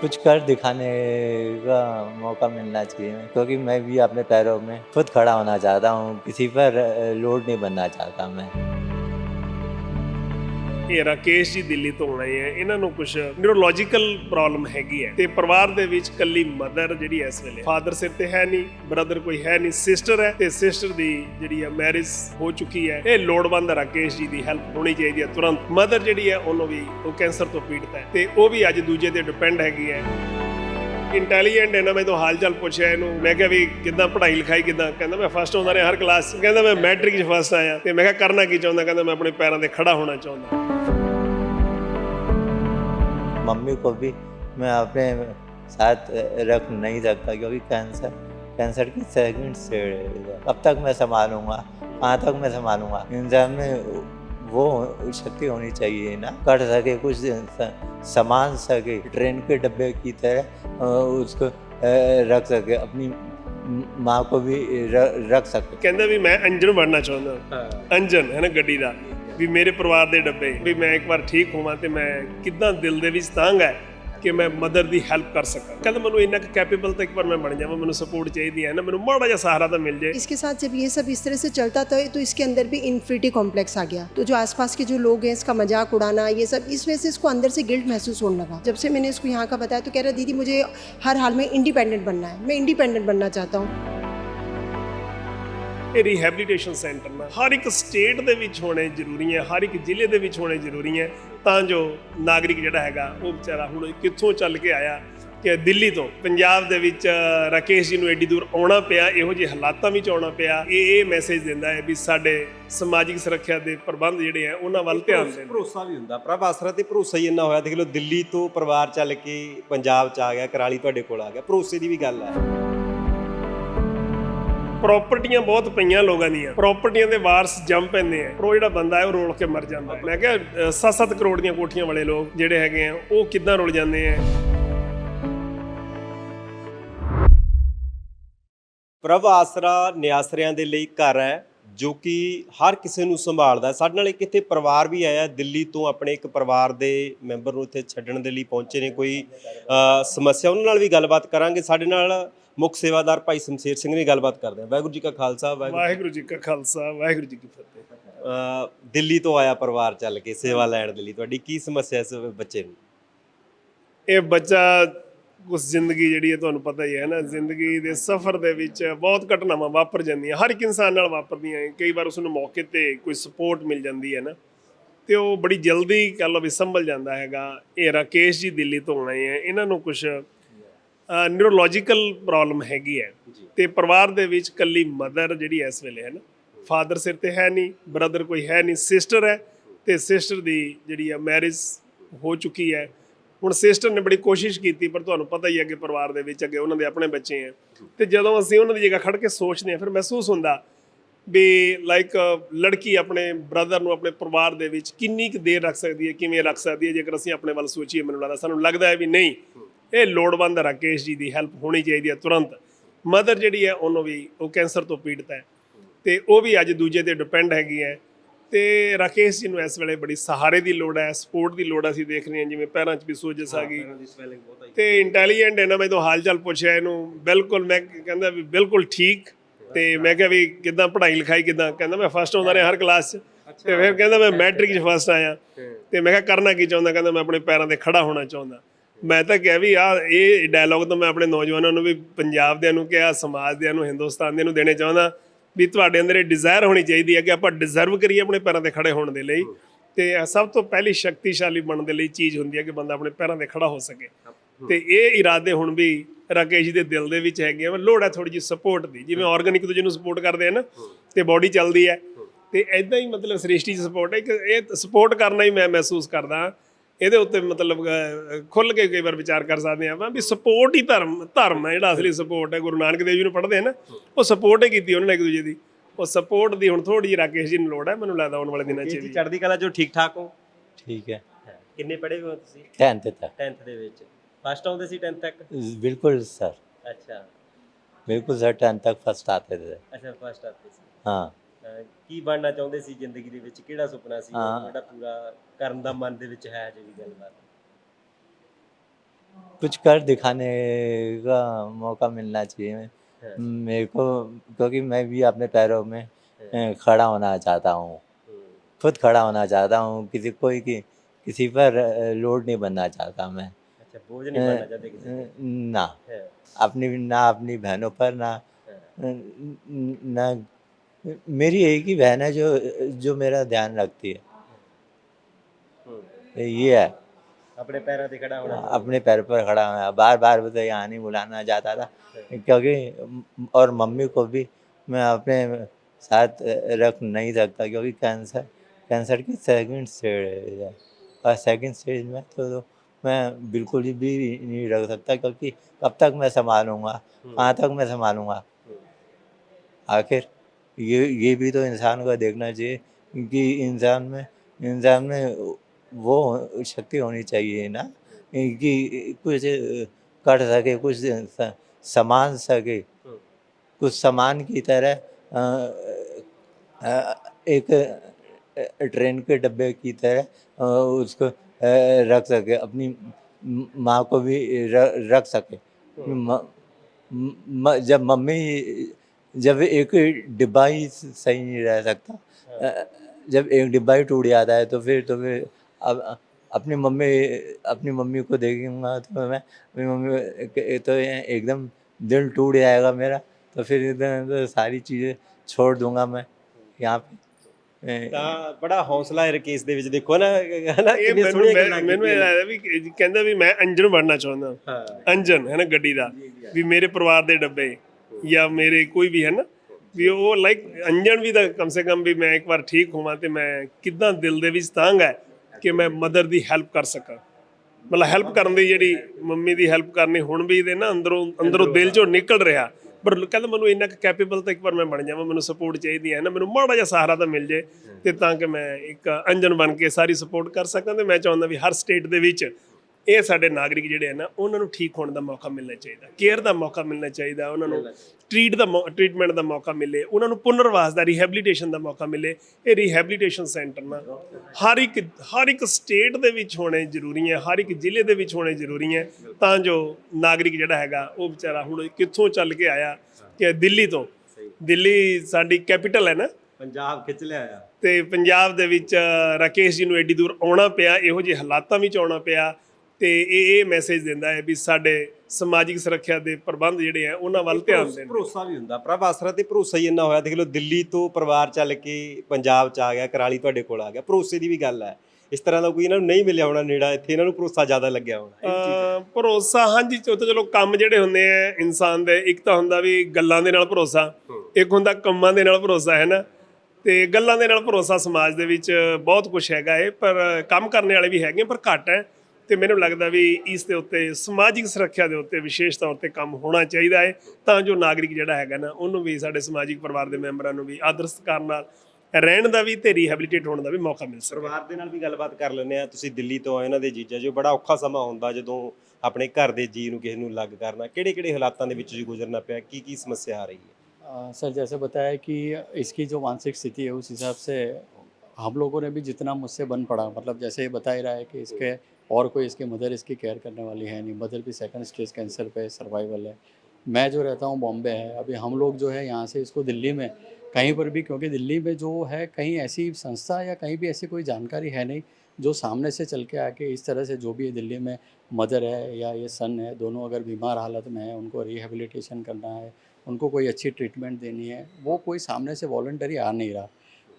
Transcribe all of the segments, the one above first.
कुछ कर दिखाने का मौका मिलना चाहिए क्योंकि मैं भी अपने पैरों में खुद खड़ा होना चाहता हूँ किसी पर अ, लोड नहीं बनना चाहता मैं ਇਹ ਰਾਕੇਸ਼ ਜੀ ਦਿੱਲੀ ਤੋਂ ਆਏ ਆ, ਇਹਨਾਂ ਨੂੰ ਕੁਝ ਨਿਊਰੋਲੋਜੀਕਲ ਪ੍ਰੋਬਲਮ ਹੈਗੀ ਹੈ। ਤੇ ਪਰਿਵਾਰ ਦੇ ਵਿੱਚ ਕੱਲੀ ਮਦਰ ਜਿਹੜੀ ਇਸ ਵੇਲੇ ਫਾਦਰ ਸਿਰ ਤੇ ਹੈ ਨਹੀਂ ਬ੍ਰਦਰ ਕੋਈ ਹੈ ਨਹੀਂ ਸਿਸਟਰ ਹੈ ਤੇ ਸਿਸਟਰ ਦੀ ਜਿਹੜੀ ਹੈ ਮੈਰਿਜ ਹੋ ਚੁੱਕੀ ਹੈ। ਇਹ ਲੋੜਵੰਦ ਰਾਕੇਸ਼ ਜੀ ਦੀ ਹੈਲਪ ਹੋਣੀ ਚਾਹੀਦੀ ਹੈ ਤੁਰੰਤ। ਮਦਰ ਜਿਹੜੀ ਹੈ ਉਹਨੂੰ ਵੀ ਉਹ ਕੈਂਸਰ ਤੋਂ ਪੀੜਤ ਹੈ ਤੇ ਉਹ ਵੀ ਅੱਜ ਦੂਜੇ ਤੇ ਡਿਪੈਂਡ ਹੈਗੀ ਹੈ। ਇੰਟੈਲੀਜੈਂਟ ਹੈ ਨਾ ਮੈਂ ਤਾਂ ਹਾਲ ਚਾਲ ਪੁੱਛਿਆ ਇਹਨੂੰ ਮੈਂ ਕਿਹਾ ਵੀ ਕਿੱਦਾਂ ਪੜ੍ਹਾਈ ਲਿਖਾਈ ਕਿੱਦਾਂ ਕਹਿੰਦਾ ਮੈਂ ਫਸਟ ਆਉਂਦਾ ਰਿਹਾ ਹਰ ਕਲਾਸ ਕਹਿੰਦਾ ਮੈਂ ਮੈਟ੍ਰਿਕ 'ਚ ਫਸਟ ਆਇਆ ਤੇ ਮੈਂ ਕਿਹਾ ਕਰਨਾ ਕੀ ਚਾਹੁੰਦਾ ਕਹਿੰਦਾ ਮੈਂ ਆਪਣੇ ਪੈਰਾਂ ਤੇ ਖੜਾ ਹੋਣਾ ਚਾਹੁੰਦਾ मम्मी को भी मैं अपने साथ रख नहीं सकता क्योंकि कैंसर कैंसर की सेकंड स्टेज है कब तक मैं संभालूंगा कहाँ तक मैं संभालूंगा इंसान में वो शक्ति होनी चाहिए ना कर सके कुछ स- संभाल सके ट्रेन के डब्बे की तरह अ, उसको अ, रख सके अपनी म- माँ को भी र- रख सके ਕਹਿੰਦਾ ਵੀ ਮੈਂ ਅੰਜਨ ਬਣਨਾ ਚਾਹੁੰਦਾ ਅੰਜਨ ਹੈ ਨਾ ਗੱਡੀ ਦਾ ਵੀ ਮੇਰੇ ਪਰਿਵਾਰ ਦੇ ਡੱਬੇ ਵੀ ਮੈਂ ਇੱਕ ਵਾਰ ਠੀਕ ਹੋਵਾਂ ਤੇ ਮੈਂ ਕਿੱਦਾਂ ਦਿਲ ਦੇ ਵਿੱਚ ਤੰਗ ਹੈ ਕਿ ਮੈਂ ਮਦਰ ਦੀ ਹੈਲਪ ਕਰ ਸਕਾਂ ਕਹਿੰਦਾ ਮੈਨੂੰ ਇੰਨਾ ਕੈਪੇਬਲ ਤਾਂ ਇੱਕ ਵਾਰ ਮੈਂ ਬਣ ਜਾਵਾਂ ਮੈਨੂੰ ਸਪੋਰਟ ਚਾਹੀਦੀ ਹੈ ਨਾ ਮੈਨੂੰ ਮਾੜਾ ਜਿਹਾ ਸਹਾਰਾ ਤਾਂ ਮਿਲ ਜਾਏ इसके साथ जब ये सब इस तरह से चलता था तो इसके अंदर भी इन्फिनिटी कॉम्प्लेक्स आ गया तो जो आसपास के जो लोग हैं इसका मजाक उड़ाना ये सब इस वजह से इसको अंदर से गिल्ट महसूस होने लगा जब से मैंने इसको यहाँ का बताया तो कह रहा दीदी मुझे हर हाल में इंडिपेंडेंट बनना है मैं इंडिपेंडेंट बनना चाहता हूँ ਇਹ ਰੀਹੈਬਿਲਿਟੇਸ਼ਨ ਸੈਂਟਰ ਨਾ ਹਰ ਇੱਕ ਸਟੇਟ ਦੇ ਵਿੱਚ ਹੋਣੇ ਜ਼ਰੂਰੀ ਹੈ ਹਰ ਇੱਕ ਜ਼ਿਲ੍ਹੇ ਦੇ ਵਿੱਚ ਹੋਣੇ ਜ਼ਰੂਰੀ ਹੈ ਤਾਂ ਜੋ ਨਾਗਰਿਕ ਜਿਹੜਾ ਹੈਗਾ ਉਹ ਵਿਚਾਰਾ ਹੁਣ ਕਿੱਥੋਂ ਚੱਲ ਕੇ ਆਇਆ ਕਿ ਦਿੱਲੀ ਤੋਂ? ਪੰਜਾਬ ਦੇ ਵਿੱਚ ਰਾਕੇਸ਼ ਜੀ ਨੂੰ ਐਡੀ ਦੂਰ ਆਉਣਾ ਪਿਆ ਇਹੋ ਜਿਹੇ ਹਾਲਾਤਾਂ ਵਿੱਚ ਆਉਣਾ ਪਿਆ। ਇਹ ਇਹ ਮੈਸੇਜ ਦਿੰਦਾ ਹੈ ਵੀ ਸਾਡੇ ਸਮਾਜਿਕ ਸੁਰੱਖਿਆ ਦੇ ਪ੍ਰਬੰਧ ਜਿਹੜੇ ਆ ਉਹਨਾਂ ਵੱਲ ਧਿਆਨ ਦੇਣ। ਭਰੋਸਾ ਵੀ ਹੁੰਦਾ। ਪ੍ਰਭ ਆਸਰਾ ਤੇ ਭਰੋਸਾ ਹੀ ਇੰਨਾ ਹੋਇਆ ਦੇਖ ਲਓ ਦਿੱਲੀ ਤੋਂ ਪਰਿਵਾਰ ਚੱਲ ਕੇ ਪੰਜਾਬ ਚ ਆ ਗਿਆ ਕਰਾਲੀ ਤੁਹਾਡੇ ਕੋਲ ਆ ਗਿਆ। ਭਰੋਸੇ ਦੀ ਵੀ ਗੱਲ ਹੈ। ਪ੍ਰਾਪਰਟੀਆਂ ਬਹੁਤ ਪਈਆਂ ਲੋਕਾਂ ਦੀਆਂ। ਪ੍ਰਾਪਰਟੀਆਂ ਦੇ ਵਾਰਸ ਜੰਮ ਪੈਂਦੇ ਆ। ਪਰ ਉਹ ਜਿਹੜਾ ਬੰਦਾ ਹੈ, ਉਹ ਰੋਲ ਕੇ ਮਰ ਜਾਂਦਾ। ਮੈਂ ਕਿਹਾ 7-7 ਕਰੋੜ ਦੀਆਂ ਕੋਠੀਆਂ ਵਾਲੇ ਲੋਕ ਜਿਹੜੇ ਹੈਗੇ ਆ, ਉਹ ਕਿੱਦਾਂ ਰੁਲ ਜਾਂਦੇ ਆ? ਪ੍ਰਭ, ਆਸਰਾ ਨਿਆਸਰਿਆਂ ਦੇ ਲਈ ਘਰ ਹੈ, ਜੋ ਕਿ ਹਰ ਕਿਸੇ ਨੂੰ ਸੰਭਾਲਦਾ ਸਾਡੇ ਨਾਲ ਇੱਕ ਇੱਥੇ ਪਰਿਵਾਰ ਵੀ ਆਇਆ ਦਿੱਲੀ ਤੋਂ ਆਪਣੇ ਇੱਕ ਪਰਿਵਾਰ ਦੇ ਮੈਂਬਰ ਨੂੰ ਇੱਥੇ ਛੱਡਣ ਦੇ ਲਈ ਪਹੁੰਚੇ ਨੇ। ਕੋਈ ਸਮੱਸਿਆ, ਉਹਨਾਂ ਨਾਲ ਵੀ ਗੱਲਬਾਤ ਕਰਾਂਗੇ। ਸਾਡੇ ਨਾਲ ਮੁੱਖ ਸੇਵਾਦਾਰ ਭਾਈ ਸ਼ਮਸ਼ੇਰ ਸਿੰਘ ਨੇ ਗੱਲਬਾਤ ਕਰਦੇ ਹਾਂ। ਵਾਹਿਗੁਰੂ ਜੀ ਕਾ ਖਾਲਸਾ ਵਾਹਿਗੁਰੂ ਜੀ ਕਾ ਖਾਲਸਾ ਵਾਹਿਗੁਰੂ ਜੀ ਕੀ ਫਤਿਹ। ਦਿੱਲੀ ਤੋਂ ਆਇਆ ਪਰਿਵਾਰ ਚੱਲ ਕੇ ਸੇਵਾ ਲੈਣ ਦੇ ਲਈ ਤੁਹਾਡੀ ਕੀ ਸਮੱਸਿਆ ਇਸ ਬੱਚੇ ਨੂੰ? ਇਹ ਬੱਚਾ ਉਸ ਜ਼ਿੰਦਗੀ ਜਿਹੜੀ ਹੈ ਤੁਹਾਨੂੰ ਪਤਾ ਹੀ ਹੈ ਨਾ ਜ਼ਿੰਦਗੀ ਦੇ ਸਫ਼ਰ ਦੇ ਵਿੱਚ ਬਹੁਤ ਘਟਨਾਵਾਂ ਵਾਪਰ ਜਾਂਦੀਆਂ। ਹਰ ਇੱਕ ਇਨਸਾਨ ਨਾਲ ਵਾਪਰਦੀਆਂ ਹੈ। ਕਈ ਵਾਰ ਉਸ ਨੂੰ ਮੌਕੇ ਤੇ ਕੋਈ ਸਪੋਰਟ ਮਿਲ ਜਾਂਦੀ ਹੈ ਨਾ। ਤੇ ਉਹ ਬੜੀ ਜਲਦੀ ਕਹ ਲਓ ਵੀ ਸੰਭਲ ਜਾਂਦਾ ਹੈਗਾ। ਇਹ ਰਾਕੇਸ਼ ਜੀ ਦਿੱਲੀ ਤੋਂ ਆਏ ਆ ਇਹਨਾਂ ਨੂੰ ਕੁਝ ਨਿਊਰੋਲੋਜੀਕਲ ਪ੍ਰੋਬਲਮ ਹੈਗੀ ਹੈ। ਤੇ ਪਰਿਵਾਰ ਦੇ ਵਿੱਚ ਕੱਲੀ ਮਦਰ ਜਿਹੜੀ ਇਸ ਵੇਲੇ ਹੈ ਨਾ ਫਾਦਰ ਸਿਰ ਤੇ ਹੈ ਨਹੀਂ ਬ੍ਰਦਰ ਕੋਈ ਹੈ ਨਹੀਂ ਸਿਸਟਰ ਹੈ ਤੇ ਸਿਸਟਰ ਦੀ ਜਿਹੜੀ ਹੈ ਮੈਰਿਜ ਹੋ ਚੁੱਕੀ ਹੈ। ਹੁਣ ਸਿਸਟਰ ਨੇ ਬੜੀ ਕੋਸ਼ਿਸ਼ ਕੀਤੀ ਪਰ ਤੁਹਾਨੂੰ ਪਤਾ ਹੀ ਹੈ ਕਿ ਪਰਿਵਾਰ ਦੇ ਵਿੱਚ ਅੱਗੇ ਉਹਨਾਂ ਦੇ ਆਪਣੇ ਬੱਚੇ ਆ ਤੇ ਜਦੋਂ ਅਸੀਂ ਉਹਨਾਂ ਦੀ ਜਗ੍ਹਾ ਖੜ ਕੇ ਸੋਚਦੇ ਆ ਫਿਰ ਮਹਿਸੂਸ ਹੁੰਦਾ ਵੀ ਲਾਈਕ ਲੜਕੀ ਆਪਣੇ ਬ੍ਰਦਰ ਨੂੰ ਆਪਣੇ ਪਰਿਵਾਰ ਦੇ ਵਿੱਚ ਕਿੰਨੀ ਕੁ ਦੇਰ ਰੱਖ ਸਕਦੀ ਹੈ ਕਿਵੇਂ ਰੱਖ ਸਕਦੀ ਹੈ ਜੇਕਰ ਅਸੀਂ ਆਪਣੇ ਵੱਲ ਸੋਚੀਏ ਮੈਨੂੰ ਲੱਗਦਾ ਸਾਨੂੰ ਲੱਗਦਾ ਹੈ ਵੀ ਨਹੀਂ। ਇਹ ਲੋੜਵੰਦ ਰਾਕੇਸ਼ ਜੀ ਦੀ ਹੈਲਪ ਹੋਣੀ ਚਾਹੀਦੀ ਹੈ ਤੁਰੰਤ। ਮਦਰ ਜਿਹੜੀ ਹੈ ਉਹਨੂੰ ਵੀ ਉਹ ਕੈਂਸਰ ਤੋਂ ਪੀੜਤ ਹੈ। ਤੇ ਉਹ ਵੀ ਅੱਜ ਦੂਜੇ ਤੇ ਡਿਪੈਂਡ ਹੈਗੀ ਹੈ। ਤੇ ਰਾਕੇਸ਼ ਜੀ ਨੂੰ ਇਸ ਵੇਲੇ ਬੜੀ ਸਹਾਰੇ ਦੀ ਲੋੜ ਹੈ ਸਪੋਰਟ ਦੀ ਲੋੜ ਹੈ ਅਸੀਂ ਦੇਖ ਰਹੇ ਹਾਂ ਜਿਵੇਂ ਪੈਰਾਂ 'ਚ ਵੀ ਸੋਜਸ ਆ ਗਈ। ਤੇ ਇੰਟੈਲੀਜੈਂਟ ਹੈ ਨਾ ਮੈਂ ਤਾਂ ਹਾਲ ਚਾਲ ਪੁੱਛਿਆ ਇਹਨੂੰ। ਬਿਲਕੁਲ ਮੈਂ ਕਹਿੰਦਾ ਵੀ ਬਿਲਕੁਲ ਠੀਕ। ਤੇ ਮੈਂ ਕਿਹਾ ਵੀ ਕਿੱਦਾਂ ਪੜ੍ਹਾਈ ਲਿਖਾਈ ਕਿੱਦਾਂ? ਕਹਿੰਦਾ ਮੈਂ ਫਸਟ ਆਉਂਦਾ ਰਿਹਾ ਹਰ ਕਲਾਸ 'ਚ। ਤੇ ਫਿਰ ਕਹਿੰਦਾ ਮੈਂ ਮੈਟ੍ਰਿਕ 'ਚ ਫਸਟ ਆਇਆ। ਤੇ ਮੈਂ ਕਿਹਾ ਕਰਨਾ ਕੀ ਚਾਹੁੰਦਾ? ਕਹਿੰਦਾ ਮੈਂ ਆਪਣੇ ਪੈਰਾਂ ਤੇ ਖੜਾ ਹੋਣਾ ਚਾਹੁੰਦਾ। ਮੈਂ ਤਾਂ ਕਿਹਾ ਵੀ ਆ ਇਹ ਡਾਇਲੌਗ ਤਾਂ ਮੈਂ ਆਪਣੇ ਨੌਜਵਾਨਾਂ ਨੂੰ ਵੀ ਪੰਜਾਬ ਦਿਆਂ ਨੂੰ ਕਿਹਾ ਸਮਾਜ ਦਿਆਂ ਨੂੰ ਹਿੰਦੁਸਤਾਨ ਦਿਆਂ ਨੂੰ ਦੇਣੇ ਚਾਹੁੰਦਾ ਵੀ ਤੁਹਾਡੇ ਅੰਦਰ ਇਹ ਡਿਜ਼ਾਇਰ ਹੋਣੀ ਚਾਹੀਦੀ ਹੈ ਕਿ ਆਪਾਂ ਡਿਜ਼ਰਵ ਕਰੀਏ ਆਪਣੇ ਪੈਰਾਂ ਤੇ ਖੜੇ ਹੋਣ ਦੇ ਲਈ ਤੇ ਸਭ ਤੋਂ ਪਹਿਲੀ ਸ਼ਕਤੀਸ਼ਾਲੀ ਬਣਨ ਦੇ ਲਈ ਚੀਜ਼ ਹੁੰਦੀ ਹੈ ਕਿ ਬੰਦਾ ਆਪਣੇ ਪੈਰਾਂ ਤੇ ਖੜਾ ਹੋ ਸਕੇ। ਤੇ ਇਹ ਇਰਾਦੇ ਹੁਣ ਵੀ ਰਾਕੇਸ਼ ਜੀ ਦੇ ਦਿਲ ਦੇ ਵਿੱਚ ਹੈਗੇ ਆ ਲੋੜ ਹੈ ਥੋੜੀ ਜਿਹੀ ਸਪੋਰਟ ਦੀ। ਜਿਵੇਂ ਆਰਗੈਨਿਕ ਦੂਜੇ ਨੂੰ ਸਪੋਰਟ ਕਰਦੇ ਆ ਨਾ ਤੇ ਬਾਡੀ ਚੱਲਦੀ ਹੈ। ਤੇ ਐਦਾਂ ਹੀ ਮਤਲਬ ਸ੍ਰਿਸ਼ਟੀ 'ਚ ਸਪੋਰਟ ਹੈ ਕਿ ਇਹ ਸਪੋਰਟ ਕਰਨਾ ਹੀ ਮੈਂ ਮਹਿਸੂਸ ਕਰਦਾ ਇਹਦੇ ਉੱਤੇ ਮਤਲਬ ਅਹ, ਖੁੱਲ ਕੇ ਕਈ ਵਾਰ ਵਿਚਾਰ ਕਰ ਸਕਦੇ ਆ ਵੀ ਸਪੋਰਟ ਹੀ ਧਰਮ ਧਰਮ ਹੈ ਜਿਹੜਾ ਅਸਲੀ ਸਪੋਰਟ ਹੈ ਗੁਰੂ ਨਾਨਕ ਦੇਵ ਜੀ ਨੂੰ ਪੜ੍ਹਦੇ ਆ ਨਾ ਉਹ ਸਪੋਰਟ ਹੀ ਕੀਤੀ ਉਹਨਾਂ ਨੇ ਇੱਕ ਦੂਜੇ ਦੀ ਉਹ ਸਪੋਰਟ ਦੀ ਹੁਣ ਥੋੜੀ ਜਿਹੀ ਰਾਕੇਸ਼ ਜੀ ਨੂੰ ਲੋੜ ਹੈ ਮੈਨੂੰ ਲੱਗਦਾ ਆਉਣ ਵਾਲੇ ਦਿਨਾਂ 'ਚ ਜੀ ਵੀ ਚੜ੍ਹਦੀ ਕਲਾ ਜੋ ਠੀਕ ਠਾਕ ਹੋ ठीक है ਕਿੰਨੇ ਪੜ੍ਹੇ ਹੋ ਤੁਸੀਂ टेंथ तक 10th ਦੇ ਵਿੱਚ ਫਸਟ ਆਉਂਦੇ ਸੀ 10th ਤੱਕ बिल्कुल सर ਅੱਛਾ बिल्कुल सर टेंथ तक फर्स्ट आते थे ਅੱਛਾ ਫਸਟ ਆਉਂਦੇ ਸੀ हाँ ਅਹ ਕੀ ਬਣਨਾ ਚਾਹੁੰਦੇ ਸੀ ਜ਼ਿੰਦਗੀ ਦੇ ਵਿੱਚ ਕਿਹੜਾ ਸੁਪਨਾ ਸੀ ਹਾਂ। ਜਿਹੜਾ ਪੂਰਾ ਕਰਨ ਦਾ ਮਨ ਦੇ ਵਿੱਚ ਹੈ ਜਿਹੜੀ ਗੱਲਬਾਤ कुछ कर दिखाने का मौका मिलना चाहिए हाँ। मेरे को क्योंकि मैं भी अपने पैरों में अ, खड़ा होना चाहता हूँ खुद खड़ा होना चाहता हूँ किसी कोई की किसी पर अ, लोड नहीं बनना चाहता मैं अच्छा बोझ नहीं बनना चाहते किसी अ, पे। ना है, अपनी ना अपनी बहनों पर ना है। ना मेरी एक ही बहन है जो जो मेरा ध्यान रखती है। हम्म, ये है। अपने पैरों पे खड़ा होना। अपने पैर पर खड़ा होना। बार बार तो यहाँ नहीं बुलाना चाहता था। क्योंकि और मम्मी को भी मैं अपने साथ रख नहीं सकता क्योंकि कैंसर कैंसर की सेकंड स्टेज है और सेकंड स्टेज में तो, तो मैं बिल्कुल भी नहीं रख सकता क्योंकि कब तक मैं संभालूँगा कहाँ तक मैं संभालूँगा? आखिर ये ये भी तो इंसान को देखना चाहिए कि इंसान में इंसान में वो शक्ति होनी चाहिए ना कि कुछ कर सके कुछ समान सके। कुछ सामान की तरह एक ट्रेन के डब्बे की तरह उसको रख सके अपनी माँ को भी रख सके। म- म- जब मम्मी जब एक डिब्बा ही सही नहीं रह सकता अ, जब एक डिब्बा ही टूट जाता है तो फिर तो फिर अब अपनी मम्मी अपनी मम्मी को देखूंगा तो मैं अपनी मम्मी के- तो ये एकदम दिल टूट जाएगा मेरा तो फिर इधर उधर सारी चीज़ें छोड़ दूंगा मैं यहाँ पे ए, ਤਾਂ ਬੜਾ ਹੌਸਲਾ ਹੈ ਰਕੇਸ਼ ਦੇ ਵਿੱਚ ਦੇਖੋ ਨਾ ਹਨਾ ਇਹ ਕਿੰਨੀ ਮੈਨੂੰ ਸੋਹਣੀਆਂ ਮੈਂ- ਗੱਲਾਂ ਮੈਨੂੰ ਇਹ ਕੀਤੀਆਂ ਲੱਗਦਾ ਵੀ ਕਿ- ਕਹਿੰਦਾ ਵੀ ਮੈਂ ਅੰਜਨ ਬਣਨਾ ਚਾਹੁੰਦਾ ਹਾਂ ਅੰਜਨ ਹੈ ਨਾ ਗੱਡੀ ਦਾ ਵੀ ਮੇਰੇ ਪਰਿਵਾਰ ਦੇ ਡੱਬੇ ਜਾਂ ਮੇਰੇ ਕੋਈ ਵੀ ਹੈ ਨਾ ਵੀ ਉਹ ਲਾਈਕ ਅੰਜਨ ਵੀ ਤਾਂ ਕਮ ਸੇ ਕਮ ਵੀ ਮੈਂ ਇੱਕ ਵਾਰ ਠੀਕ ਹੋਵਾਂ ਤੇ ਮੈਂ ਕਿਦਾਂ ਦਿਲ ਦੇ ਵਿੱਚ ਤੰਗ ਹੈ ਕਿ ਮੈਂ ਮਦਰ ਦੀ ਹੈਲਪ ਕਰ ਸਕਾਂ। ਮਤਲਬ ਹੈਲਪ ਕਰਨ ਦੀ ਜਿਹੜੀ ਮੰਮੀ ਦੀ ਹੈਲਪ ਕਰਨੀ ਹੁਣ ਵੀ ਇਹਦੇ ਨਾ ਅੰਦਰੋਂ ਅੰਦਰੋਂ ਦਿਲ ਚੋਂ ਨਿਕਲ ਰਿਹਾ। ਪਰ ਕਹਿੰਦਾ ਮੈਨੂੰ ਇੰਨਾ ਕੈਪੇਬਲ ਤਾਂ ਇੱਕ ਵਾਰ ਮੈਂ ਬਣ ਜਾਵਾਂ ਮੈਨੂੰ ਸਪੋਰਟ ਚਾਹੀਦੀ ਹੈ ਨਾ ਮੈਨੂੰ ਮਾੜਾ ਜਿਹਾ ਸਹਾਰਾ ਤਾਂ ਮਿਲ ਜੇ ਤੇ ਤਾਂ ਕਿ ਮੈਂ ਇੱਕ ਅੰਜਨ ਬਣ ਕੇ ਸਾਰੀ ਸਪੋਰਟ ਕਰ ਸਕਾਂ ਤੇ ਮੈਂ ਚਾਹੁੰਦਾ ਵੀ ਹਰ ਸਟੇਟ ਦੇ ਵਿੱਚ ਇਹ ਸਾਡੇ ਨਾਗਰਿਕ ਜਿਹੜੇ ਆ ਨਾ ਉਹਨਾਂ ਨੂੰ ਠੀਕ ਹੋਣ ਦਾ ਮੌਕਾ ਮਿਲਣਾ ਚਾਹੀਦਾ। ਕੇਅਰ ਦਾ ਮੌਕਾ ਮਿਲਣਾ ਚਾਹੀਦਾ ਉਹਨਾਂ ਨੂੰ ਟ੍ਰੀਟ ਦਾ ਟ੍ਰੀਟਮੈਂਟ ਦਾ ਮੌਕਾ ਮਿਲੇ ਉਹਨਾਂ ਨੂੰ ਪੁਨਰਵਾਸ ਦਾ ਰਿਹੈਬਿਲਿਟੇਸ਼ਨ ਦਾ ਮੌਕਾ ਮਿਲੇ। ਇਹ ਰਿਹੈਬਿਲਿਟੇਸ਼ਨ ਸੈਂਟਰ ਨਾ ਹਰ ਇੱਕ ਹਰ ਇੱਕ ਸਟੇਟ ਦੇ ਵਿੱਚ ਹੋਣੇ ਜ਼ਰੂਰੀ ਹੈ ਹਰ ਇੱਕ ਜ਼ਿਲ੍ਹੇ ਦੇ ਵਿੱਚ ਹੋਣੇ ਜ਼ਰੂਰੀ ਹੈ ਤਾਂ ਜੋ ਨਾਗਰਿਕ ਜਿਹੜਾ ਹੈਗਾ ਉਹ ਵਿਚਾਰਾ ਹੁਣ ਕਿੱਥੋਂ ਚੱਲ ਕੇ ਆਇਆ ਕਿ ਦਿੱਲੀ ਤੋਂ। ਦਿੱਲੀ ਸਾਡੀ ਕੈਪੀਟਲ ਹੈ ਨਾ। ਪੰਜਾਬ ਖਿੱਚ ਲਿਆ ਆ। ਤੇ ਪੰਜਾਬ ਦੇ ਵਿੱਚ ਰਾਕੇਸ਼ ਜੀ ਨੂੰ ਐਡੀ ਦੂਰ ਆਉਣਾ ਪਿਆ ਇਹੋ ਜਿਹੇ ਹਾਲਾਤਾਂ ਵਿੱਚ ਆਉਣਾ ਪਿਆ। ਤੇ ਇਹ ਇਹ ਮੈਸੇਜ ਦਿੰਦਾ ਹੈ ਵੀ ਸਾਡੇ ਸਮਾਜਿਕ ਸੁਰੱਖਿਆ ਦੇ ਪ੍ਰਬੰਧ ਜਿਹੜੇ ਆ ਉਹਨਾਂ ਵੱਲ ਧਿਆਨ ਦੇਣ। ਭਰੋਸਾ ਵੀ ਹੁੰਦਾ। ਪ੍ਰਭ ਆਸਰਾ ਤੇ ਭਰੋਸਾ ਹੀ ਇੰਨਾ ਹੋਇਆ ਦੇਖ ਲਓ ਦਿੱਲੀ ਤੋਂ ਪਰਿਵਾਰ ਚੱਲ ਕੇ ਪੰਜਾਬ ਚ ਆ ਗਿਆ ਕਰਾਲੀ ਤੁਹਾਡੇ ਕੋਲ ਆ ਗਿਆ। ਭਰੋਸੇ ਦੀ ਵੀ ਗੱਲ ਹੈ। ਇਸ ਤਰ੍ਹਾਂ ਦਾ ਕੋਈ ਇਹਨਾਂ ਨੂੰ ਨਹੀਂ ਮਿਲਿਆ ਹੋਣਾ ਨੇੜਾ ਇੱਥੇ ਇਹਨਾਂ ਨੂੰ ਭਰੋਸਾ ਜ਼ਿਆਦਾ ਲੱਗਿਆ ਹੋਣਾ। ਭਰੋਸਾ ਹਾਂਜੀ ਉਹ ਤਾਂ ਚਲੋ ਕੰਮ ਜਿਹੜੇ ਹੁੰਦੇ ਆ ਇਨਸਾਨ ਦੇ ਇੱਕ ਤਾਂ ਹੁੰਦਾ ਵੀ ਗੱਲਾਂ ਦੇ ਨਾਲ ਭਰੋਸਾ ਇੱਕ ਹੁੰਦਾ ਕੰਮਾਂ ਦੇ ਨਾਲ ਭਰੋਸਾ ਹੈ ਨਾ? ਤੇ ਗੱਲਾਂ ਦੇ ਨਾਲ ਭਰੋਸਾ ਸਮਾਜ ਦੇ ਵਿੱਚ ਬਹੁਤ ਕੁਝ ਹੈਗਾ ਏ ਪਰ ਕੰਮ ਕਰਨ ਵਾਲੇ ਵੀ ਹੈਗੇ ਪਰ ਘੱਟ ਹੈ। ਤੇ ਮੈਨੂੰ ਲੱਗਦਾ ਵੀ ਇਸ ਦੇ ਉੱਤੇ ਸਮਾਜਿਕ ਸੁਰੱਖਿਆ ਦੇ ਉੱਤੇ ਵਿਸ਼ੇਸ਼ ਤੌਰ ਤੇ ਕੰਮ ਹੋਣਾ ਚਾਹੀਦਾ ਹੈ ਤਾਂ ਜੋ ਨਾਗਰਿਕ ਜਿਹੜਾ ਹੈਗਾ ਨਾ ਉਹਨੂੰ ਵੀ ਸਾਡੇ ਸਮਾਜਿਕ ਪਰਿਵਾਰ ਦੇ ਮੈਂਬਰਾਂ ਨੂੰ ਵੀ ਆਦਰ ਸਤਿਕਾਰ ਨਾਲ ਰਹਿਣ ਦਾ ਵੀ ਤੇ ਰਿਹੈਬਿਲਿਟੇਟ ਹੋਣ ਦਾ ਵੀ ਮੌਕਾ ਮਿਲ ਸਕੇ ਪਰਿਵਾਰ ਦੇ ਨਾਲ ਵੀ ਗੱਲਬਾਤ ਕਰ ਲੈਂਦੇ ਆ ਤੁਸੀਂ ਦਿੱਲੀ ਤੋਂ ਆਏ ਇਹਨਾਂ ਦੇ ਜੀਜਾ ਜੋ ਬੜਾ ਔਖਾ ਸਮਾਂ ਹੁੰਦਾ ਜਦੋਂ ਆਪਣੇ ਘਰ ਦੇ ਜੀ ਨੂੰ ਕਿਸੇ ਨੂੰ ਲੱਗ ਕਰਨਾ ਕਿਹੜੇ ਕਿਹੜੇ ਹਾਲਾਤਾਂ ਦੇ ਵਿੱਚ ਜੀ ਗੁਜ਼ਰਨਾ ਪਿਆ ਕੀ ਕੀ ਸਮੱਸਿਆ ਆ ਰਹੀ ਹੈ अ, सर जैसे बताया कि इसकी जो मानसिक स्थिति है उस हिसाब से हम लोगों ने भी जितना मुझसे बन पड़ा मतलब जैसे ये बता ही रहा है कि इसके और कोई इसकी मदर इसकी केयर करने वाली है नहीं। मदर भी सेकंड स्टेज कैंसर पे सर्वाइवल है। मैं जो रहता हूँ बॉम्बे है। अभी हम लोग जो है यहाँ से इसको दिल्ली में, कहीं पर भी, क्योंकि दिल्ली में जो है कहीं ऐसी संस्था या कहीं भी ऐसी कोई जानकारी है नहीं, जो सामने से चल के आके इस तरह से जो भी दिल्ली में मदर है या ये सन है, दोनों अगर बीमार हालत में है, उनको रिहेबिलिटेशन करना है, उनको कोई अच्छी ट्रीटमेंट देनी है, वो कोई सामने से वॉल्टरी आ नहीं रहा।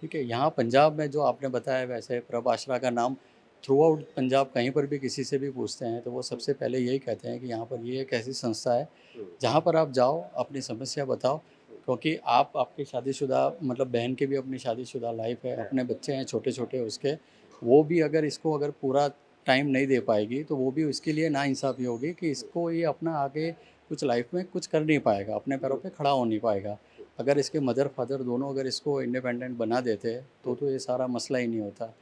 ठीक है, यहाँ पंजाब में जो आपने बताया, वैसे प्रभ आश्रा का नाम थ्रू आउट पंजाब कहीं पर भी किसी से भी पूछते हैं तो वो सबसे पहले यही कहते हैं कि यहाँ पर ये एक ऐसी संस्था है, जहाँ पर आप जाओ, अपनी समस्या बताओ, क्योंकि आप आपकी शादीशुदा मतलब बहन की भी अपनी शादीशुदा लाइफ है, अपने बच्चे हैं छोटे छोटे उसके, वो भी अगर इसको अगर पूरा टाइम नहीं दे पाएगी तो वो भी उसके लिए नाइंसाफ़ी होगी कि इसको ये अपना आगे कुछ लाइफ में कुछ कर नहीं पाएगा, अपने पैरों पे खड़ा हो नहीं पाएगा। अगर इसके मदर फादर दोनों अगर इसको इंडिपेंडेंट बना देते तो तो ये सारा मसला ही नहीं होता।